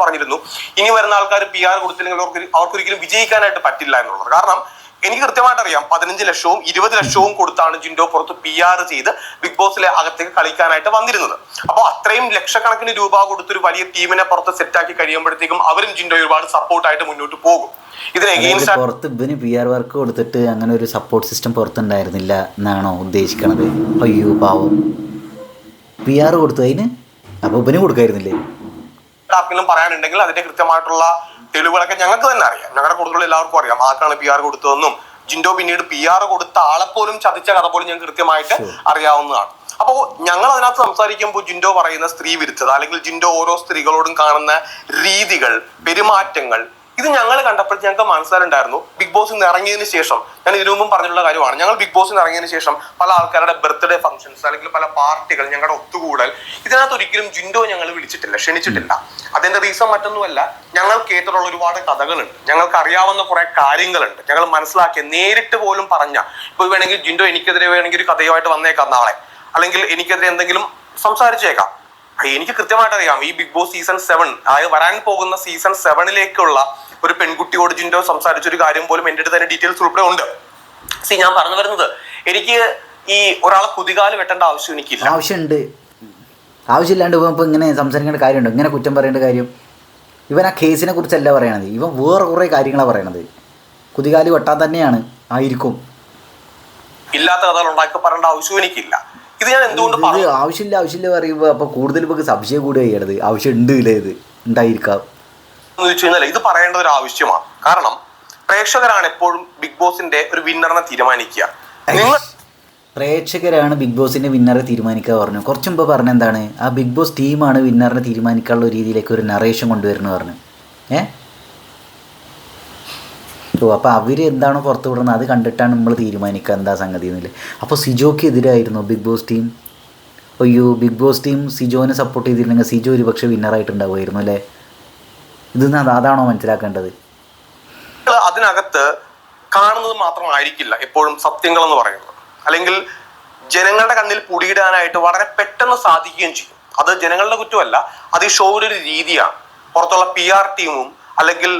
പറഞ്ഞിരുന്നു. ഇനി വരുന്ന ആൾക്കാർ പി ആർ കൊടുത്തില്ലെങ്കിൽ അവർക്ക് അവർക്കൊരിക്കലും വിജയിക്കാനായിട്ട് പറ്റില്ല എന്നുള്ളത്. കാരണം എനിക്ക് കൃത്യമായിട്ട് അറിയാം. പതിനഞ്ച് ലക്ഷവും ഇരുപത് ലക്ഷവും കൊടുത്താണ് ജിൻഡോ പുറത്ത് പി ആർ ചെയ്ത് ബിഗ് ബോസിലെ അകത്തേക്ക് കളിക്കാനായിട്ട് വന്നിരുന്നത്. അപ്പോൾ അത്രയും ലക്ഷക്കണക്കിന് രൂപ കൊടുത്തൊരു വലിയ ടീമിനെ പുറത്ത് സെറ്റാക്കി കഴിയുമ്പോഴത്തേക്കും അവരും ജിൻഡോ ഒരുപാട് സപ്പോർട്ടായിട്ട് മുന്നോട്ട് പോകും. പുറത്ത് ഇവന് പി ആർ വർക്ക് കൊടുത്തിട്ട് അങ്ങനെ ഒരു സപ്പോർട്ട് സിസ്റ്റം പുറത്തുണ്ടായിരുന്നില്ല എന്നാണോ ഉദ്ദേശിക്കണത്? അയ്യോ പാവം. പി ആർ കൊടുത്തു അതിന് അപ്പൊ ഇവന് കൊടുക്കായിരുന്നില്ലേ? ആർക്കെങ്കിലും പറയാനുണ്ടെങ്കിൽ അതിന്റെ കൃത്യമായിട്ടുള്ള തെളിവുകളൊക്കെ ഞങ്ങൾക്ക് തന്നെ അറിയാം. ഞങ്ങളുടെ കൂടുതൽ എല്ലാവർക്കും അറിയാം. ആർക്കാണ് പി ആർ കൊടുത്തതെന്നും ജിൻഡോ പിന്നീട് പി ആർ കൊടുത്ത ആളെ പോലും ചതിച്ച കഥ പോലും ഞങ്ങൾക്ക് കൃത്യമായിട്ട് അറിയാവുന്നതാണ്. അപ്പോൾ ഞങ്ങൾ അതിനകത്ത് സംസാരിക്കുമ്പോൾ ജിൻഡോ പറയുന്ന സ്ത്രീ വിരുദ്ധത അല്ലെങ്കിൽ ജിൻഡോ ഓരോ സ്ത്രീകളോടും കാണുന്ന രീതികൾ പെരുമാറ്റങ്ങൾ ഇത് ഞങ്ങൾ കണ്ടപ്പോൾ ഞങ്ങൾക്ക് മനസ്സിലായിട്ടുണ്ടായിരുന്നു. ബിഗ് ബോസിൽ നിന്ന് ഇറങ്ങിയതിന് ശേഷം ഞാൻ ഇതിനു മുമ്പും പറഞ്ഞിട്ടുള്ള കാര്യമാണ്. ഞങ്ങൾ ബിഗ് ബോസിൽ നിന്ന് ഇറങ്ങിയതിന് ശേഷം പല ആൾക്കാരുടെ ബർത്ത്ഡേ ഫംഗ്ഷൻസ് അല്ലെങ്കിൽ പല പാർട്ടികൾ ഞങ്ങളുടെ ഒത്തുകൂടൽ ഇതിനകത്ത് ഒരിക്കലും ജിൻഡോ ഞങ്ങൾ വിളിച്ചിട്ടില്ല ക്ഷണിച്ചിട്ടില്ല. അതിന്റെ റീസൺ മറ്റൊന്നുമല്ല ഞങ്ങൾ കേട്ടിട്ടുള്ള ഒരുപാട് കഥകളുണ്ട്. ഞങ്ങൾക്ക് അറിയാവുന്ന കുറെ കാര്യങ്ങളുണ്ട്. ഞങ്ങൾ മനസ്സിലാക്കിയ നേരിട്ട് പോലും പറഞ്ഞ ഇപ്പൊ വേണമെങ്കിൽ ജിൻഡോ എനിക്കെതിരെ വേണമെങ്കിൽ ഒരു കഥയുമായിട്ട് വന്നേക്കാം നാളെ. അല്ലെങ്കിൽ എനിക്കെതിരെ എന്തെങ്കിലും സംസാരിച്ചേക്കാം. എനിക്ക് കൃത്യമായിട്ട് അറിയാം ഈ ബിഗ് ബോസ് സീസൺ സെവൻ അതായത് വരാൻ പോകുന്ന സീസൺ സെവനിലേക്കുള്ള ഒരു പെൺകുട്ടിയോട് ജിൻഡോ സംസാരിച്ച ഒരു കാര്യം പോലും എന്റെ അടുത്ത് തന്നെ ഡീറ്റെയിൽസ് ഉൾപ്പെടെ ഉണ്ട്. സി ഞാൻ പറഞ്ഞു വരുന്നത് എനിക്ക് ഈ ഒരാളെ കുതികാൽ വെട്ടേണ്ട ആവശ്യം എനിക്കില്ല. ആവശ്യമുണ്ട് ആവശ്യമില്ലാണ്ട് ഇപ്പം ഇപ്പോൾ ഇങ്ങനെ സംസാരിക്കേണ്ട കാര്യമുണ്ട്? ഇങ്ങനെ കുറ്റം പറയേണ്ട കാര്യം? ഇവൻ ആ കേസിനെ കുറിച്ചല്ല പറയണത്. ഇവൻ വേറെ കുറേ കാര്യങ്ങളാണ് പറയണത്. കുതികാലി വെട്ടാൻ തന്നെയാണ് ആയിരിക്കും. ഇല്ലാത്ത കഥകൾ ഉണ്ടാക്കി പറയേണ്ട ആവശ്യം എനിക്കില്ല. ഇത് ഞാൻ എന്തുകൊണ്ട് ഇത് ആവശ്യമില്ല ആവശ്യമില്ല പറയുമ്പോൾ അപ്പോൾ കൂടുതൽ ഇപ്പോൾ സംശയം കൂടുക ചെയ്യണത്. ആവശ്യം ഉണ്ട് ഇല്ലേ ഇത്? ഉണ്ടായിരിക്കാം. എന്ന് വെച്ച് കഴിഞ്ഞാൽ ഇത് പറയേണ്ട ഒരു ആവശ്യമാണ്. കാരണം പ്രേക്ഷകരാണ് എപ്പോഴും ബിഗ് ബോസിന്റെ ഒരു വിന്നറിനെ തീരുമാനിക്കുക. നിങ്ങൾ പ്രേക്ഷകരാണ് ബിഗ് ബോസിന്റെ വിന്നറെ തീരുമാനിക്കുക പറഞ്ഞു. കുറച്ച് മുമ്പ് പറഞ്ഞ എന്താണ്? ആ ബിഗ് ബോസ് ടീമാണ് വിന്നറിനെ തീരുമാനിക്കാനുള്ള രീതിയിലേക്ക് ഒരു നറേഷൻ കൊണ്ടുവരുന്നു പറഞ്ഞു. ഏ? ഓ അപ്പോൾ അവർ എന്താണോ പുറത്തു വിടുന്നത് അത് കണ്ടിട്ടാണ് നമ്മൾ തീരുമാനിക്കുക. എന്താ സംഗതി എന്നില്ല അപ്പോൾ സിജോക്ക് എതിരായിരുന്നു ബിഗ് ബോസ് ടീം അയ്യോ ബിഗ് ബോസ് ടീം സിജോനെ സപ്പോർട്ട് ചെയ്തിരുന്നെങ്കിൽ സിജോ ഒരു പക്ഷേ വിന്നറായിട്ടുണ്ടാവുമായിരുന്നു അല്ലേ? ഇത് അതാണോ മനസ്സിലാക്കേണ്ടത്? അതിനകത്ത് കാണുന്നത് മാത്രമായിരിക്കില്ല എപ്പോഴും സത്യങ്ങൾ എന്ന് പറയുന്നത്. അല്ലെങ്കിൽ ജനങ്ങളുടെ കണ്ണിൽ പുടിയിടാനായിട്ട് വളരെ പെട്ടെന്ന് സാധിക്കുകയും ചെയ്യും. അത് ജനങ്ങളുടെ കുറ്റമല്ല അത് ഈ ഷോയുടെ ഒരു രീതിയാണ്. പുറത്തുള്ള പി ആർ ടീമും അല്ലെങ്കിൽ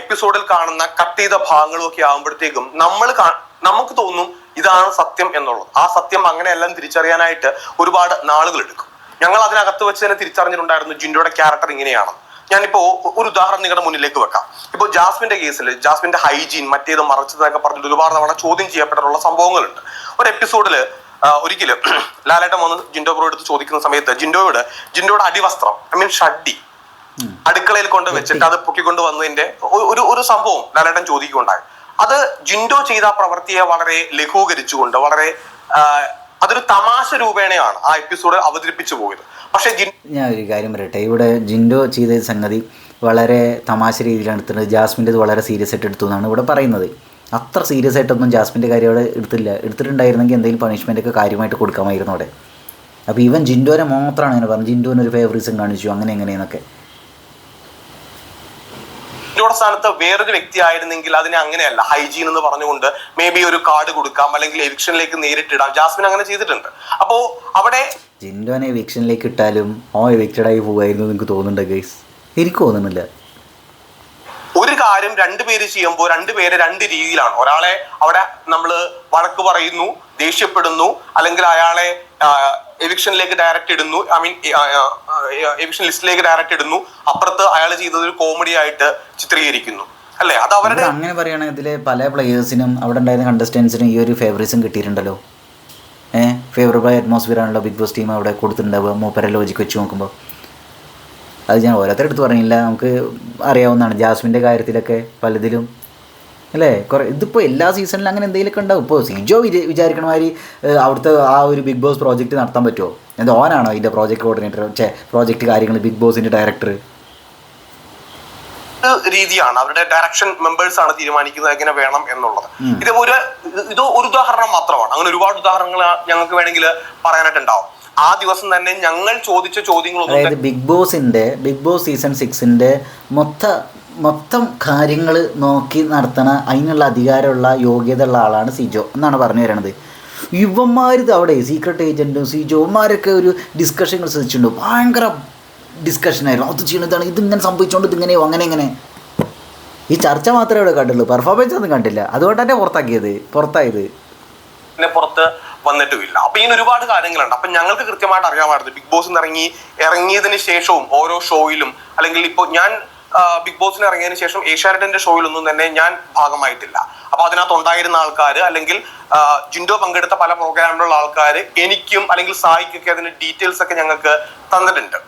എപ്പിസോഡിൽ കാണുന്ന കട്ട് ചെയ്ത ഭാഗങ്ങളും ഒക്കെ ആകുമ്പോഴത്തേക്കും നമ്മൾ നമുക്ക് തോന്നും ഇതാണ് സത്യം എന്നുള്ളത്. ആ സത്യം അങ്ങനെയെല്ലാം തിരിച്ചറിയാനായിട്ട് ഒരുപാട് നാളുകൾ എടുക്കും. ഞങ്ങൾ അതിനകത്ത് വെച്ച് തന്നെ തിരിച്ചറിഞ്ഞിട്ടുണ്ടായിരുന്നു ജിൻഡോയുടെ ക്യാരക്ടർ ഇങ്ങനെയാണ്. ഞാനിപ്പോ ഒരു ഉദാഹരണം നിങ്ങളുടെ മുന്നിലേക്ക് വെക്കാം. ഇപ്പൊ ജാസ്മിന്റെ കേസിൽ ജാസ്മിന്റെ ഹൈജീൻ മറ്റേത് മറച്ചതൊക്കെ പറഞ്ഞിട്ട് ഒരുപാട് തവണ ചോദ്യം ചെയ്യപ്പെട്ടിട്ടുള്ള സംഭവങ്ങളുണ്ട്. ഒരു എപ്പിസോഡിൽ ഒരിക്കലും [clears throat] ലാലേട്ടൻ വന്ന് ജിൻഡോ ബ്രോ എടുത്ത് ചോദിക്കുന്ന സമയത്ത് ജിൻഡോയോട് ജിൻഡോയുടെ അടിവസ്ത്രം ഐ മീൻ ഷഡ്ഡി അടുക്കളയിൽ കൊണ്ട് വെച്ചിട്ട് അത് പൊക്കിക്കൊണ്ട് വന്നതിന്റെ ഒരു ഒരു സംഭവം ലാലേട്ടൻ ചോദിക്കുകയുണ്ടായി. അത് ജിൻഡോ ചെയ്ത പ്രവൃത്തിയെ വളരെ ലഘൂകരിച്ചുകൊണ്ട് വളരെ അതൊരു തമാശ രൂപേണയാണ് ആ എപ്പിസോഡ് അവതരിപ്പിച്ചു പോയത്. പക്ഷെ ഞാൻ ഒരു കാര്യം പറയട്ടെ. ഇവിടെ ജിൻഡോ ചെയ്ത സംഗതി വളരെ തമാശ രീതിയിലാണ് എടുത്തിട്ടുണ്ട് ജാസ്മിന്റെ ഇത് വളരെ സീരിയസ് ആയിട്ട് എടുത്തു എന്നാണ് ഇവിടെ പറയുന്നത്. അത്ര സീരിയസ് ആയിട്ടൊന്നും ജാസ്മിന്റെ കാര്യം അവിടെ എടുത്തില്ല. എടുത്തിട്ടുണ്ടായിരുന്നെങ്കിൽ എന്തെങ്കിലും പണിഷ്മെന്റ് ഒക്കെ കാര്യമായിട്ട് കൊടുക്കാമായിരുന്നു അവിടെ. അപ്പോൾ ഈവൻ ജിൻഡോനെ മാത്രമാണ് അങ്ങനെ പറഞ്ഞത്. ജിൻഡോനൊരു ഫേവറിസം കാണിച്ചു അങ്ങനെ എങ്ങനെയെന്നൊക്കെ ജിൻഡോയുടെ സ്ഥാനത്ത് വേറൊരു വ്യക്തി ആയിരുന്നെങ്കിൽ അതിനെ അങ്ങനെയല്ല ഹൈജീൻ എന്ന് പറഞ്ഞുകൊണ്ട് മേ ബി ഒരു കാർഡ് കൊടുക്കാം അല്ലെങ്കിൽ എവിക്ഷനിലേക്ക് നേരിട്ടിടാം ജാസ്മിൻ അങ്ങനെ ചെയ്തിട്ടുണ്ട്. അപ്പോ അവിടെ ജിൻഡോനെ എവിക്ഷനിലേക്ക് ഇട്ടാലും ഓ എവിക്റ്റഡായി ആയി എന്ന് നിങ്ങൾക്ക് തോന്നുന്നുണ്ട് ഗൈസ് എനിക്ക് തോന്നുന്നില്ല. ഒരു കാര്യം രണ്ടുപേര് ചെയ്യുമ്പോൾ രണ്ടുപേര് രണ്ട് രീതിയിലാണ്. ഒരാളെ അവിടെ നമ്മൾ വഴക്ക് പറയുന്നു ദേഷ്യപ്പെടുന്നു അല്ലെങ്കിൽ അയാളെ എവിക്ഷനിലേക്ക് ഡയറക്റ്റ് ഇടുന്നു. ഐ മീൻ എവിക്ഷൻ ലിസ്റ്റിലേക്ക് ഡയറക്റ്റ് ഇടുന്നു. അപ്പുറത്ത് അയാൾ ചെയ്തത് ഒരു കോമഡി ആയിട്ട് ചിത്രീകരിക്കുന്നു. അല്ലെ? അത് അവരുടെ അങ്ങനെ പറയുകയാണെങ്കിൽ ഇതിലെ പല പ്ലെയേഴ്സിനും അവിടെ ഉണ്ടായിരുന്ന കണ്ടസ്റ്റൻസിനും ഈ ഒരു ഫേവറിസം കിട്ടിയിട്ടുണ്ടല്ലോ. ഏഹ് ഫേവറബിൾ അറ്റ്മോസ്ഫിയർ ആണല്ലോ ബിഗ് ബോസ് ടീം അവിടെ കൊടുത്തിട്ടുണ്ടാവുക മൂപ്പരെ ലോജിക്ക് വെച്ച് നോക്കുമ്പോൾ അത് ഞാൻ ഓരോരുത്തരെടുത്ത് പറഞ്ഞില്ല നമുക്ക് അറിയാവുന്നതാണ്. ജാസ്മിന്റെ കാര്യത്തിലൊക്കെ പലതിലും അല്ലേ? കുറേ ഇതിപ്പോൾ എല്ലാ സീസണിലും അങ്ങനെ എന്തെങ്കിലുമൊക്കെ ഉണ്ടാവും. ഇപ്പോൾ സിജോ വിചാ വിചാരിക്കണ മാതിരി അവിടുത്തെ ആ ഒരു ബിഗ് ബോസ് പ്രോജക്റ്റ് നടത്താൻ പറ്റുമോ എന്താ ഓനാണോ ഇതിന്റെ പ്രോജക്റ്റ് കോർഡിനേറ്റർ ചേ പ്രോജക്റ്റ് കാര്യങ്ങൾ ബിഗ് ബോസിന്റെ ഡയറക്ടർ രീതിയാണ്. അവരുടെ ഡയറക്ഷൻ മെമ്പേഴ്സ് ആണ് തീരുമാനിക്കുന്നത് എങ്ങനെ വേണം എന്നുള്ളത്. ഇത് ഒരു ഇത് ഒരു ഉദാഹരണം മാത്രമാണ്. അങ്ങനെ ഒരുപാട് ഉദാഹരണങ്ങൾ ഞങ്ങൾക്ക് വേണമെങ്കിൽ പറയാനായിട്ടുണ്ടാവും ആ ദിവസം തന്നെ ഞങ്ങൾ ചോദിച്ച ചോദ്യങ്ങളൊന്നും അതായത് ബിഗ് ബോസിന്റെ ബിഗ് ബോസ് സീസൺ സിക്സിന്റെ മൊത്ത മൊത്തം കാര്യങ്ങൾ നോക്കി നടത്തണ അതിനുള്ള അധികാരമുള്ള യോഗ്യത ഉള്ള ആളാണ് സിജോ എന്നാണ് പറഞ്ഞു വരുന്നത് ഇവന്മാരിത് അവിടെ സീക്രട്ട് ഏജന്റും സിജോന്മാരൊക്കെ ഒരു ഡിസ്കഷനുകൾ ശ്രദ്ധിച്ചിട്ടുണ്ട്. ഭയങ്കര ഡിസ്കഷനായിരുന്നു അത് ചെയ്യണതാണ് ഇതിങ്ങനെ സംഭവിച്ചുകൊണ്ട് ഇതിങ്ങനെയോ അങ്ങനെ ഇങ്ങനെ. ഈ ചർച്ച മാത്രമേ ഇവിടെ കണ്ടുള്ളൂ. പെർഫോമൻസ് ഒന്നും കണ്ടില്ല. അതുകൊണ്ട് തന്നെ പുറത്താക്കിയത് പുറത്തായത്. പുറത്ത് പുറത്ത് വന്നിട്ടുമില്ല. അപ്പൊ ഇങ്ങനെ ഒരുപാട് കാര്യങ്ങളുണ്ട്. അപ്പൊ ഞങ്ങൾക്ക് കൃത്യമായിട്ട് അറിയാമായിരുന്നു. ബിഗ് ബോസ് ഇറങ്ങി ഇറങ്ങിയതിന് ശേഷവും ഓരോ ഷോയിലും അല്ലെങ്കിൽ ഇപ്പോൾ ഞാൻ ബിഗ് ബോസിന് ഇറങ്ങിയതിനു ശേഷം ഏഷ്യാനെറ്റിന്റെ ഷോയിലൊന്നും തന്നെ ഞാൻ ഭാഗമായിട്ടില്ല. അപ്പൊ അതിനകത്ത് ഉണ്ടായിരുന്ന ആൾക്കാർ അല്ലെങ്കിൽ ജിൻഡോ പങ്കെടുത്ത പല പ്രോഗ്രാമിലുള്ള ആൾക്കാർ എനിക്കും അല്ലെങ്കിൽ സായിക്കൊക്കെ അതിന്റെ ഡീറ്റെയിൽസ് ഒക്കെ ഞങ്ങൾക്ക് തന്നിട്ടുണ്ട്.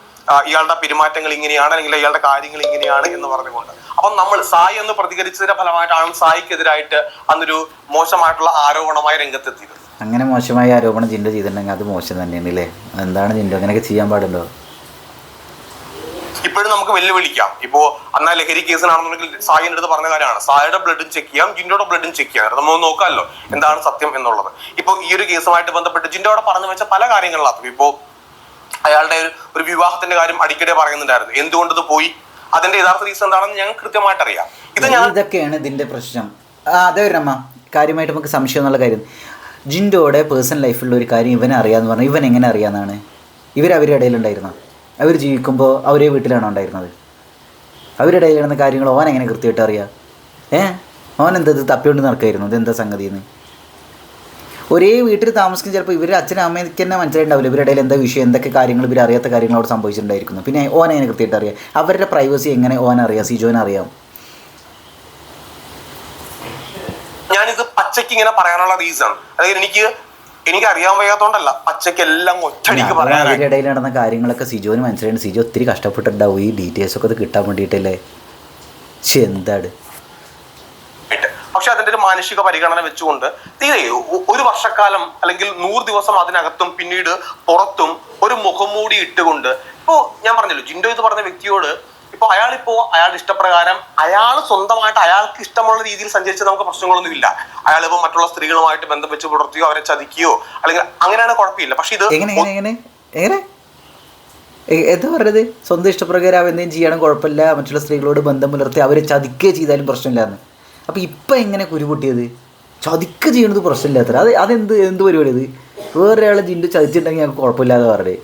ഇയാളുടെ പെരുമാറ്റങ്ങൾ ഇങ്ങനെയാണ് അല്ലെങ്കിൽ ഇയാളുടെ കാര്യങ്ങൾ ഇങ്ങനെയാണ് എന്ന് പറഞ്ഞുകൊണ്ട്. അപ്പം നമ്മൾ സായി എന്ന് പ്രതികരിച്ചതിന്റെ ഫലമായിട്ടാണ് സായിക്കെതിരായിട്ട് അന്നൊരു മോശമായിട്ടുള്ള ആരോപണമായി രംഗത്തെത്തിയത്. അങ്ങനെ മോശമായ ആരോപണം ജിൻഡോ ചെയ്തിട്ടുണ്ടെങ്കിൽ അത് മോശം തന്നെയാണ് അല്ലേ? എന്താണ് ജിൻഡോ? അങ്ങനെയൊക്കെ ചെയ്യാൻ പാടുണ്ടോ? ഇപ്പോഴും നമുക്ക് വെല്ലുവിളിക്കാം. ഇപ്പോ അന്നാ ലഹരി കേസിനാണെന്നുണ്ടെങ്കിൽ സായിന്റെ അടുത്ത് പറഞ്ഞ കാര്യമാണ്. സായയുടെ ബ്ലഡും ചെക്ക് ചെയ്യാം ജിൻഡോയുടെ ബ്ലഡും ചെക്ക് ചെയ്യാം. നമ്മൾ നോക്കാമല്ലോ എന്താണ് സത്യം എന്നുള്ളത്. ഇപ്പൊ ഈ ഒരു കേസുമായിട്ട് ബന്ധപ്പെട്ട് ജിൻഡോടെ പറഞ്ഞു വെച്ച പല കാര്യങ്ങളിലും ഇപ്പോ അയാളുടെ ഒരു വിവാഹത്തിന്റെ കാര്യം അടിക്കടി പറയുന്നുണ്ടായിരുന്നു. എന്തുകൊണ്ട് പോയി? അതിന്റെ യഥാർത്ഥ റീസൺ എന്താണെന്ന് ഞങ്ങൾക്ക് കൃത്യമായിട്ട് അറിയാം. ഇത് ഞാൻ ഇതൊക്കെയാണ് ഇതിന്റെ പ്രശ്നം. അതെ ഒരു കാര്യമായിട്ട് നമുക്ക് സംശയം എന്നുള്ള കാര്യം. ജിൻഡോയുടെ പേഴ്സണൽ ലൈഫിലുള്ള ഒരു കാര്യം ഇവനെ അറിയാന്ന് പറഞ്ഞാൽ ഇവൻ എങ്ങനെ അറിയാമെന്നാണ് ഇവരവരുടെ ഇടയിലുണ്ടായിരുന്നോ? അവർ ജീവിക്കുമ്പോൾ അവരെ വീട്ടിലാണോ ഉണ്ടായിരുന്നത്? അവരുടെ ഇടയിൽ നടന്ന കാര്യങ്ങൾ ഓൻ എങ്ങനെ കൃത്യമായിട്ട് അറിയാം? ഏ? ഓൻ എന്താ ഇത് തപ്പിക്കൊണ്ട് നടക്കായിരുന്നു? ഇതെന്താ സംഗതി എന്ന് ഒരേ വീട്ടിൽ താമസിക്കുന്ന ചിലപ്പോൾ ഇവർ അച്ഛനും അമ്മയ്ക്ക് തന്നെ മനസ്സിലായിട്ടുണ്ടാവില്ല ഇവരുടെ ഇടയിൽ എന്താ വിഷയം എന്തൊക്കെ കാര്യങ്ങൾ ഇവർ അറിയാത്ത കാര്യങ്ങൾ അവിടെ സംഭവിച്ചിട്ടുണ്ടായിരിക്കുന്നു. പിന്നെ ഓൻ എങ്ങനെ കൃത്യമായിട്ട് അറിയാം? അവരുടെ പ്രൈവസി എങ്ങനെ ഓൻ അറിയാം? സിജോൻ അറിയാം ഞാനിത് പച്ചയ്ക്ക് ഇങ്ങനെ പറയാനുള്ള റീസൺ അതായത് എനിക്ക് എനിക്ക് അറിയാൻ വയ്യാത്തോണ്ടല്ല പച്ചയ്ക്ക് എല്ലാം ഒറ്റടിക്ക് പറയാൻ പറയാനായിട്ട്. ഇടയിൽ നടന്ന കാര്യങ്ങളൊക്കെ സിജോന് മനസ്സിലായിട്ട് സിജോ ഒത്തിരി കഷ്ടപ്പെട്ടിട്ടുണ്ടാവും. ഈ ഡീറ്റെയിൽസ് ഒക്കെ കിട്ടാൻ വേണ്ടിയിട്ടല്ലേ? എന്താണ്? പക്ഷെ അതിന്റെ ഒരു മാനുഷിക പരിഗണന വെച്ചുകൊണ്ട് തീരെ ഒരു വർഷക്കാലം അല്ലെങ്കിൽ നൂറ് ദിവസം അതിനകത്തും പിന്നീട് പുറത്തും ഒരു മുഖംമൂടി ഇട്ടുകൊണ്ട് ഇപ്പോ ഞാൻ പറഞ്ഞല്ലോ ജിൻഡോ എന്ന് പറഞ്ഞ വ്യക്തിയോട് ഇപ്പൊ അയാളിപ്പോ അയാളുടെ ഇഷ്ടപ്രകാരം അയാൾ സ്വന്തമായിട്ട് അയാൾക്ക് ഇഷ്ടമുള്ള രീതിയിൽ സഞ്ചരിച്ച നമുക്ക് പ്രശ്നങ്ങളൊന്നും ഇല്ല അയാളിപ്പോ മറ്റുള്ള സ്ത്രീകളുമായിട്ട് ബന്ധം വെച്ച് പുലർത്തിയോ അവരെ ചതിക്കുകയോ അല്ലെങ്കിൽ അങ്ങനെയാണ് കുഴപ്പമില്ല. പക്ഷെ ഇത് എന്താ പറയുന്നത് സ്വന്തം ഇഷ്ടപ്രകാരം അവ എന്തെങ്കിലും ചെയ്യണം? കുഴപ്പമില്ല. മറ്റുള്ള സ്ത്രീകളോട് ബന്ധം പുലർത്തി അവരെ ചതിക്കുക ചെയ്താലും പ്രശ്നമില്ലാന്ന്. അപ്പൊ ഇപ്പൊ എങ്ങനെ കുരുപൊട്ടിയത് ചതിക്ക ചെയ്യണത് പ്രശ്നമില്ലാത്ത അത് അതെന്ത് എന്ത് പരിപാടി ഇത്? വേറൊരാളെ ജിൻഡു ചതിച്ചിട്ടുണ്ടെങ്കിൽ ഞങ്ങൾക്ക് കുഴപ്പമില്ലാതെ പറഞ്ഞത്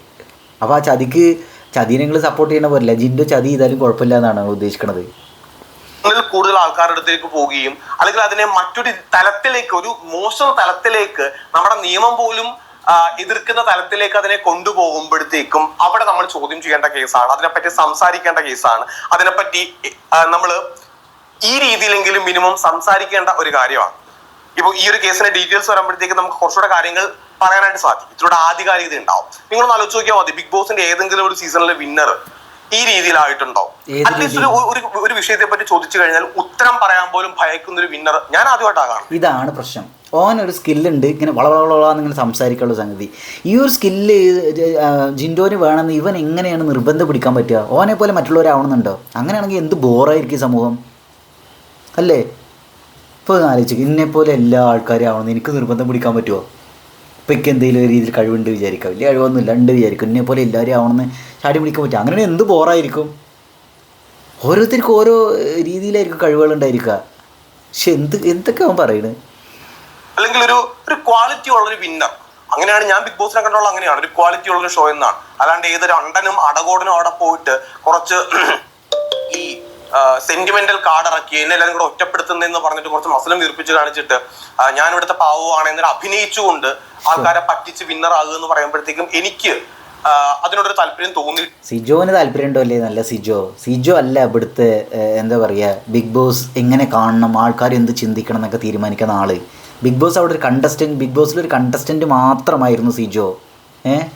അപ്പോൾ ആ ചതിക്ക് ചതിനെ നിങ്ങൾ സപ്പോർട്ട് ചെയ്യണ പോലെ ജിൻഡു ചതി ചെയ്താലും കുഴപ്പമില്ല എന്നാണ് ഉദ്ദേശിക്കുന്നത് കൂടുതൽ ആൾക്കാരുടെ അടുത്തേക്ക് പോവുകയും അല്ലെങ്കിൽ അതിനെ മറ്റൊരു തലത്തിലേക്ക് ഒരു മോശം തലത്തിലേക്ക് നമ്മുടെ നിയമം പോലും എതിർക്കുന്ന തലത്തിലേക്ക് അതിനെ കൊണ്ടുപോകുമ്പോഴത്തേക്കും അവിടെ നമ്മൾ ചോദ്യം ചെയ്യേണ്ട കേസാണ്. അതിനെപ്പറ്റി സംസാരിക്കേണ്ട കേസാണ്. അതിനെപ്പറ്റി നമ്മൾ ഈ രീതിയിലെങ്കിലും മിനിമം സംസാരിക്കേണ്ട ഒരു കാര്യമാണ്. ഇപ്പൊ ഈ ഒരു കേസിന്റെ ഡീറ്റെയിൽസ് വരുമ്പോഴത്തേക്ക് നമുക്ക് കുറച്ചുകൂടെ കാര്യങ്ങൾ പറയാനായിട്ട് സാധിക്കും. ഇതിലൂടെ ആധികാരികത ഉണ്ടാവും. നിങ്ങളൊന്ന് ആലോചിച്ച് നോക്കിയാൽ മതി. ബിഗ് ബോസിന്റെ ഏതെങ്കിലും ഒരു സീസണിലെ വിന്നർ ഈ രീതിയിലായിട്ടുണ്ടോ ഏത് അറ്റ്ലീസ്റ്റ് ഒരു ഒരു വിഷയത്തെ പറ്റി ചോദിച്ചു കഴിഞ്ഞാൽ ഉത്തരം പറയാൻ പോലും ഭയക്കുന്ന ഒരു വിന്നർ ഞാൻ ആദ്യമായിട്ടാണ് ഇതാണ് പ്രശ്നം. ഓൻ ഒരു സ്കില്ലുണ്ട് ഇങ്ങനെ വള വള വളന്ന് ഇങ്ങനെ സംസാരിക്കാനുള്ള സംഗതി. ഈ ഒരു സ്കില്ല് ജിൻഡോന് വേണമെന്ന് ഇവൻ എങ്ങനെയാണ് നിർബന്ധം പിടിക്കാൻ പറ്റുക? ഓനെ പോലെ മറ്റുള്ളവരാവണമെന്നുണ്ടോ? അങ്ങനെയാണെങ്കിൽ എന്ത് ബോറായിരിക്കും സമൂഹം? അല്ലേ? ഇപ്പോൾ ആലോചിച്ചു ഇന്നെപ്പോലെ പോലെ എല്ലാ ആൾക്കാരും ആവണം എനിക്ക് നിർബന്ധം പിടിക്കാൻ പറ്റുമോ ഇപ്പം എനിക്ക് എന്തെങ്കിലും ഒരു രീതിയിൽ കഴിവുണ്ട് വിചാരിക്കാം. വലിയ കഴിവൊന്നുമില്ല ഉണ്ട് വിചാരിക്കും. ഇന്നെപ്പോലെ എല്ലാവരും ആവണമെന്ന് ചാടി പിടിക്കാൻ പറ്റും അങ്ങനെ എന്ത് ബോറായിരിക്കും? ഓരോരുത്തർക്കും ഓരോ രീതിയിലായിരിക്കും കഴിവുകളുണ്ടായിരിക്കുക പക്ഷെ എന്ത് എന്തൊക്കെ അവൻ പറയുന്നത് അല്ലെങ്കിൽ ഒരു ഒരു ക്വാളിറ്റി ഉള്ള ഒരു വിന്നർ അങ്ങനെയാണ് ഞാൻ ബിഗ് ബോസിനെ കണ്ടുള്ള അങ്ങനെയാണ്. ഒരു ക്വാളിറ്റി ഉള്ള ഒരു ഷോ എന്നാണ്. അല്ലാണ്ട് ഏതൊരു അണ്ടനും അടകോടനും അവിടെ പോയിട്ട് കുറച്ച് [clears throat] ഈ സെന്റിമെന്റൽ കാർഡ് ഇറക്കി എന്നെ എല്ലാവരും കൂടെ ഒറ്റപ്പെടുത്തുന്നതെന്ന് പറഞ്ഞിട്ട് കുറച്ച് മസലം വീർപ്പിച്ച് കാണിച്ചിട്ട് ഞാൻ ഇവിടുത്തെ പാവമാണ് എന്നൊരു അഭിനയിച്ചുകൊണ്ട് ആൾക്കാരെ പറ്റിച്ച് വിന്നർ ആകുക എന്ന് പറയുമ്പോഴത്തേക്കും എനിക്ക് അതിനോടൊരു താല്പര്യം തോന്നി സിജോന് താല്പര്യം ഉണ്ടോ അല്ലേ നല്ല സിജോ. സിജോ അല്ല ഇവിടുത്തെ എന്താ പറയുക ബിഗ് ബോസ് എങ്ങനെ കാണണം ആൾക്കാർ എന്ത് ചിന്തിക്കണം എന്നൊക്കെ തീരുമാനിക്കുന്ന ആൾ. ബിഗ് ബോസ് അവിടെ ഒരു കണ്ടസ്റ്റന്റ് ബിഗ് ബോസിലൊരു കണ്ടസ്റ്റന്റ് മാത്രമായിരുന്നു സിജോ. ഏഹ്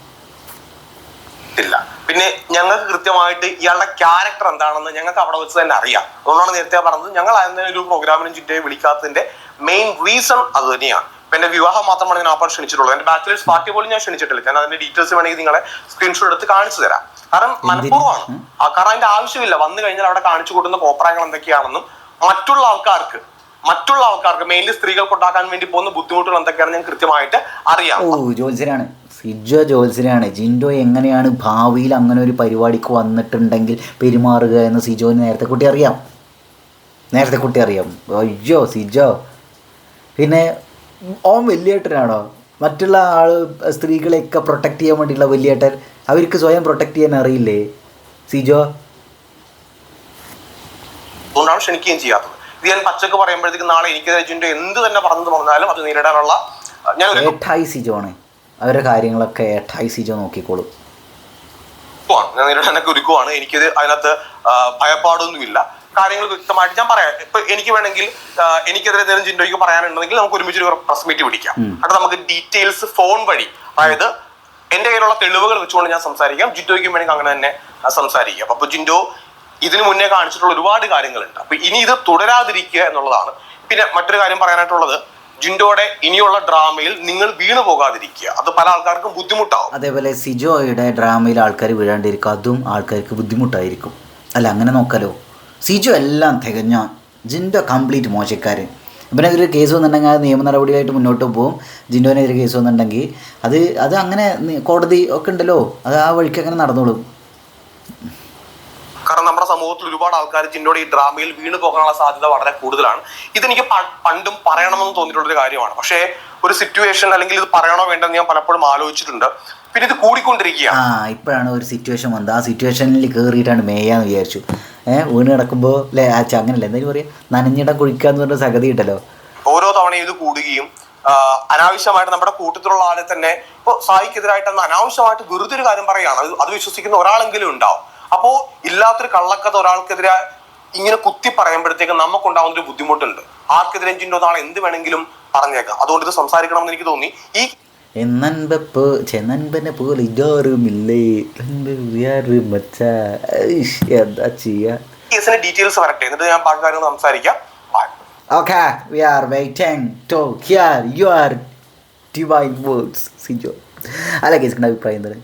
പിന്നെ ഞങ്ങൾക്ക് കൃത്യമായിട്ട് ഇയാളുടെ ക്യാരക്ടർ എന്താണെന്ന് ഞങ്ങൾക്ക് അവിടെ വെച്ച് തന്നെ അറിയാം. അതുകൊണ്ടാണ് നേരത്തെ പറഞ്ഞത് ഞങ്ങൾ അതിന് ഒരു പ്രോഗ്രാമിനും ചുറ്റേ വിളിക്കാത്തതിന്റെ മെയിൻ റീസൺ അത് തന്നെയാണ്. ഇപ്പൊ എന്റെ വിവാഹം മാത്രമാണ് ഞാൻ അപ്പോൾ ക്ഷണിച്ചിട്ടുള്ളത് എന്റെ ബാച്ചിലേഴ്സ് പാർട്ടി പോലും ഞാൻ ക്ഷണിച്ചിട്ടില്ല. ഞാൻ അതിന്റെ ഡീറ്റെയിൽസ് വേണമെങ്കിൽ നിങ്ങളെ സ്ക്രീൻഷോട്ട് എടുത്ത് കാണിച്ചു തരാം. കാരണം മനഃപൂർവമാണ്. കാരണം അതിന്റെ ആവശ്യമില്ല. വന്നു കഴിഞ്ഞാൽ അവിടെ കാണിച്ചു കൂട്ടുന്ന കോപ്രായങ്ങൾ എന്തൊക്കെയാണെന്നും മറ്റുള്ള ആൾക്കാർക്ക് മറ്റുള്ള ആൾക്കാർക്ക് മെയിൻലി സ്ത്രീകൾക്ക് ഉണ്ടാക്കാൻ വേണ്ടി പോകുന്ന ബുദ്ധിമുട്ടുകൾ എന്തൊക്കെയാണെന്ന് ഞാൻ കൃത്യമായിട്ട് അറിയാം. സിജോ ജോത്സനാണ് ജിൻഡോ എങ്ങനെയാണ് ഭാവിയിൽ അങ്ങനെ ഒരു പരിപാടിക്ക് വന്നിട്ടുണ്ടെങ്കിൽ പെരുമാറുക എന്ന് സിജോന് നേരത്തെ കുട്ടി അറിയാം. നേരത്തെ കുട്ടി അറിയാം. അയ്യോ സിജോ. പിന്നെ ഓൻ വലിയേട്ടനാണോ? മറ്റുള്ള ആൾ സ്ത്രീകളെയൊക്കെ പ്രൊട്ടക്റ്റ് ചെയ്യാൻ വേണ്ടിയുള്ള വലിയേട്ടൻ അവർക്ക് സ്വയം പ്രൊട്ടക്റ്റ് ചെയ്യാൻ അറിയില്ലേ? സിജോ. അതുകൊണ്ടാണ് ക്ഷണിക്കുകയും ചെയ്യാത്തത് ഇത് ഞാൻ പച്ചക്ക് പറയുമ്പോഴത്തേക്ക് നാളെ എനിക്ക് ജിൻഡോ എന്ത് തന്നെ പറഞ്ഞു പറഞ്ഞാലും അത് നേരിടാനുള്ള ഞാൻ ഒരു ഏട്ടായി സിജോ ആണ് അവരുടെ കാര്യങ്ങളൊക്കെ ഏട്ടായി സിജോ നോക്കിക്കോളും. ഞാൻ ഞാൻ തന്നെ ഒരുക്കുവാണ്. എനിക്കിത് അതിനകത്ത് ഭയപ്പാടൊന്നുമില്ല. കാര്യങ്ങൾ വ്യക്തമായിട്ട് ഞാൻ പറയാം. ഇപ്പൊ എനിക്ക് വേണമെങ്കിൽ എനിക്കെതിരെ നേരം ജിൻഡോയ്ക്ക് പറയാനുണ്ടെങ്കിൽ നമുക്ക് ഒരുമിച്ച് ഒരു പ്രസ് മീറ്റ് പിടിക്കാം. അവിടെ നമുക്ക് ഡീറ്റെയിൽസ് ഫോൺ വഴി. അതായത് എന്റെ കയ്യിലുള്ള തെളിവുകൾ വെച്ചുകൊണ്ട് ഞാൻ സംസാരിക്കാം. ജിൻഡോയ്ക്കും വേണമെങ്കിൽ അങ്ങനെ തന്നെ സംസാരിക്കാം. അപ്പൊ ജിൻഡോ ഇതിനു മുന്നേ കാണിച്ചിട്ടുള്ള ഒരുപാട് കാര്യങ്ങളുണ്ട്. അപ്പൊ ഇനി ഇത് തുടരാതിരിക്കുക എന്നുള്ളതാണ്. പിന്നെ മറ്റൊരു കാര്യം പറയാനായിട്ടുള്ളത് ജിൻഡോയുടെ ഇനിയുള്ള ഡ്രാമയിൽ നിങ്ങൾ വീണു പോകാതിരിക്കുക. അത് പല ആൾക്കാർക്കും ബുദ്ധിമുട്ടാവും. അതേപോലെ സിജോയുടെ ഡ്രാമയിൽ ആൾക്കാർ വീഴാണ്ടിരിക്കുക അതും ആൾക്കാർക്ക് ബുദ്ധിമുട്ടായിരിക്കും. അല്ല അങ്ങനെ നോക്കാലോ. സിജോ എല്ലാം തികഞ്ഞ ജിൻഡോ കംപ്ലീറ്റ് മോശക്കാരൻ. ഇവനെതിരെ കേസ് വന്നിട്ടുണ്ടെങ്കിൽ അത് നിയമ നടപടിയായിട്ട് മുന്നോട്ട് പോകും. ജിൻഡോനെതിരെ കേസ് വന്നിട്ടുണ്ടെങ്കിൽ അത് അത് അങ്ങനെ കോടതി ഒക്കെ ഉണ്ടല്ലോ. അത് ആ വഴിക്ക് അങ്ങനെ നടന്നോളും. സമൂഹത്തിൽ ഒരുപാട് ആൾക്കാർ ചിന്നോട് ഈ ഡ്രാമയിൽ വീണു പോകാനുള്ള സാധ്യത വളരെ കൂടുതലാണ്. ഇതെനിക്ക് പണ്ടും പറയണമെന്ന് തോന്നിയിട്ടുള്ള ഒരു കാര്യമാണ്. പക്ഷേ ഒരു സിറ്റുവേഷൻ അല്ലെങ്കിൽ ഇത് പറയണോ വേണ്ടെന്ന് ഞാൻ പലപ്പോഴും ആലോചിച്ചിട്ടുണ്ട്. പിന്നെ ഇത് കൂടിക്കൊണ്ടിരിക്കുകയാണ്. ആ ഇപ്പോഴാണ് ഒരു സിറ്റുവേഷൻ വന്നത്. ആ സിറ്റുവേഷനിൽ കയറിയിട്ടാണ് മേയാന്ന് വിചാരിച്ചു. ഏഹ് വീണ് കിടക്കുമ്പോൾ അല്ലേ ആ അങ്ങനല്ല എന്തായാലും പറയാ നനഞ്ഞിടം കുഴിക്കുക എന്ന് പറഞ്ഞ സഗതി ഉണ്ടല്ലോ. ഓരോ തവണയും ഇത് കൂടുകയും അനാവശ്യമായിട്ട് നമ്മുടെ കൂട്ടത്തിലുള്ള ആളെ തന്നെ ഇപ്പൊ സായിക്കെതിരായിട്ട് അന്ന് അനാവശ്യമായിട്ട് വെറുതെ ഒരു കാര്യം പറയുകയാണ് അത് വിശ്വസിക്കുന്ന ഒരാളെങ്കിലും ഉണ്ടാവും. അപ്പോ ഇല്ലാത്തൊരു കള്ളക്കഥ ഒരാൾക്കെതിരെ ഇങ്ങനെ കുത്തി പറയുമ്പോഴത്തേക്ക് നമുക്കുണ്ടാവുന്ന ഒരു ബുദ്ധിമുട്ടുണ്ട്. ആർക്കെതിരെ ജിൻഡോ നാളെ എന്ത് വേണമെങ്കിലും പറഞ്ഞേക്കാം. അതുകൊണ്ട് ഇത് സംസാരിക്കണമെന്ന് എനിക്ക് തോന്നി. ഈ എന്നൻപപ്പോ ചെന്നൻപനെ പോലെ ഇതാറുമില്ലേ നൻപ് വേറെ മച്ചാ ഐഷ്, എന്താ ചെയ്യാ? കേസിന്റെ ഡീറ്റെയിൽസ് വരട്ടെ. എന്നിട്ട് ഞാൻ ബാക്കി കാര്യങ്ങൾ സംസാരിക്കാം. Okay we are waiting to hear our divine words Sijo അല്ല കേസിന്റെ അഭിപ്രായം എന്താണ്?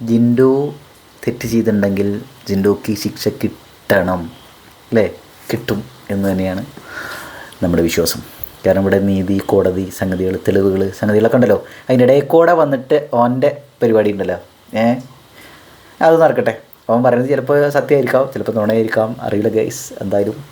ജിൻഡു തെറ്റ് ചെയ്തിട്ടുണ്ടെങ്കിൽ ജിൻഡോക്ക് ശിക്ഷ കിട്ടണം അല്ലേ? കിട്ടും എന്ന് തന്നെയാണ് നമ്മുടെ വിശ്വാസം. കാരണം ഇവിടെ നീതി കോടതി സംഗതികൾ തെളിവുകൾ സംഗതികളൊക്കെ ഉണ്ടല്ലോ. അതിന്റെ ഇടയിൽ കൂടെ വന്നിട്ട് ഓന്റെ പരിപാടി ഉണ്ടല്ലോ. ഏ? അത് നടക്കട്ടെ. അവൻ പറയുന്നത് ചിലപ്പോൾ സത്യമായിരിക്കാം ചിലപ്പോൾ നുണയായിരിക്കാം. അറിയില്ല ഗൈസ് എന്തായാലും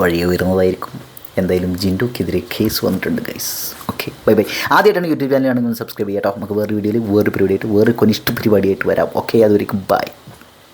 വഴിയെ വരുന്നതായിരിക്കും എന്തായാലും ജിൻഡുക്കെതിരെ കേസ് വന്നിട്ടുണ്ട് ഗൈസ് ഓക്കെ ബൈ ബൈ ആദ്യമായിട്ടാണ് യൂട്യൂബ് ചാനലാണെങ്കിൽ സബ്സ്ക്രൈബ് ചെയ്യാം കേട്ടോ നമുക്ക് വേറെ വീഡിയോയിൽ വേറെ പരിപാടിയായിട്ട് വേറെ കൊനിഷ്ഠ പരിപാടിയായിട്ട് വരാം. ഓക്കെ അതുവരെയും ബൈ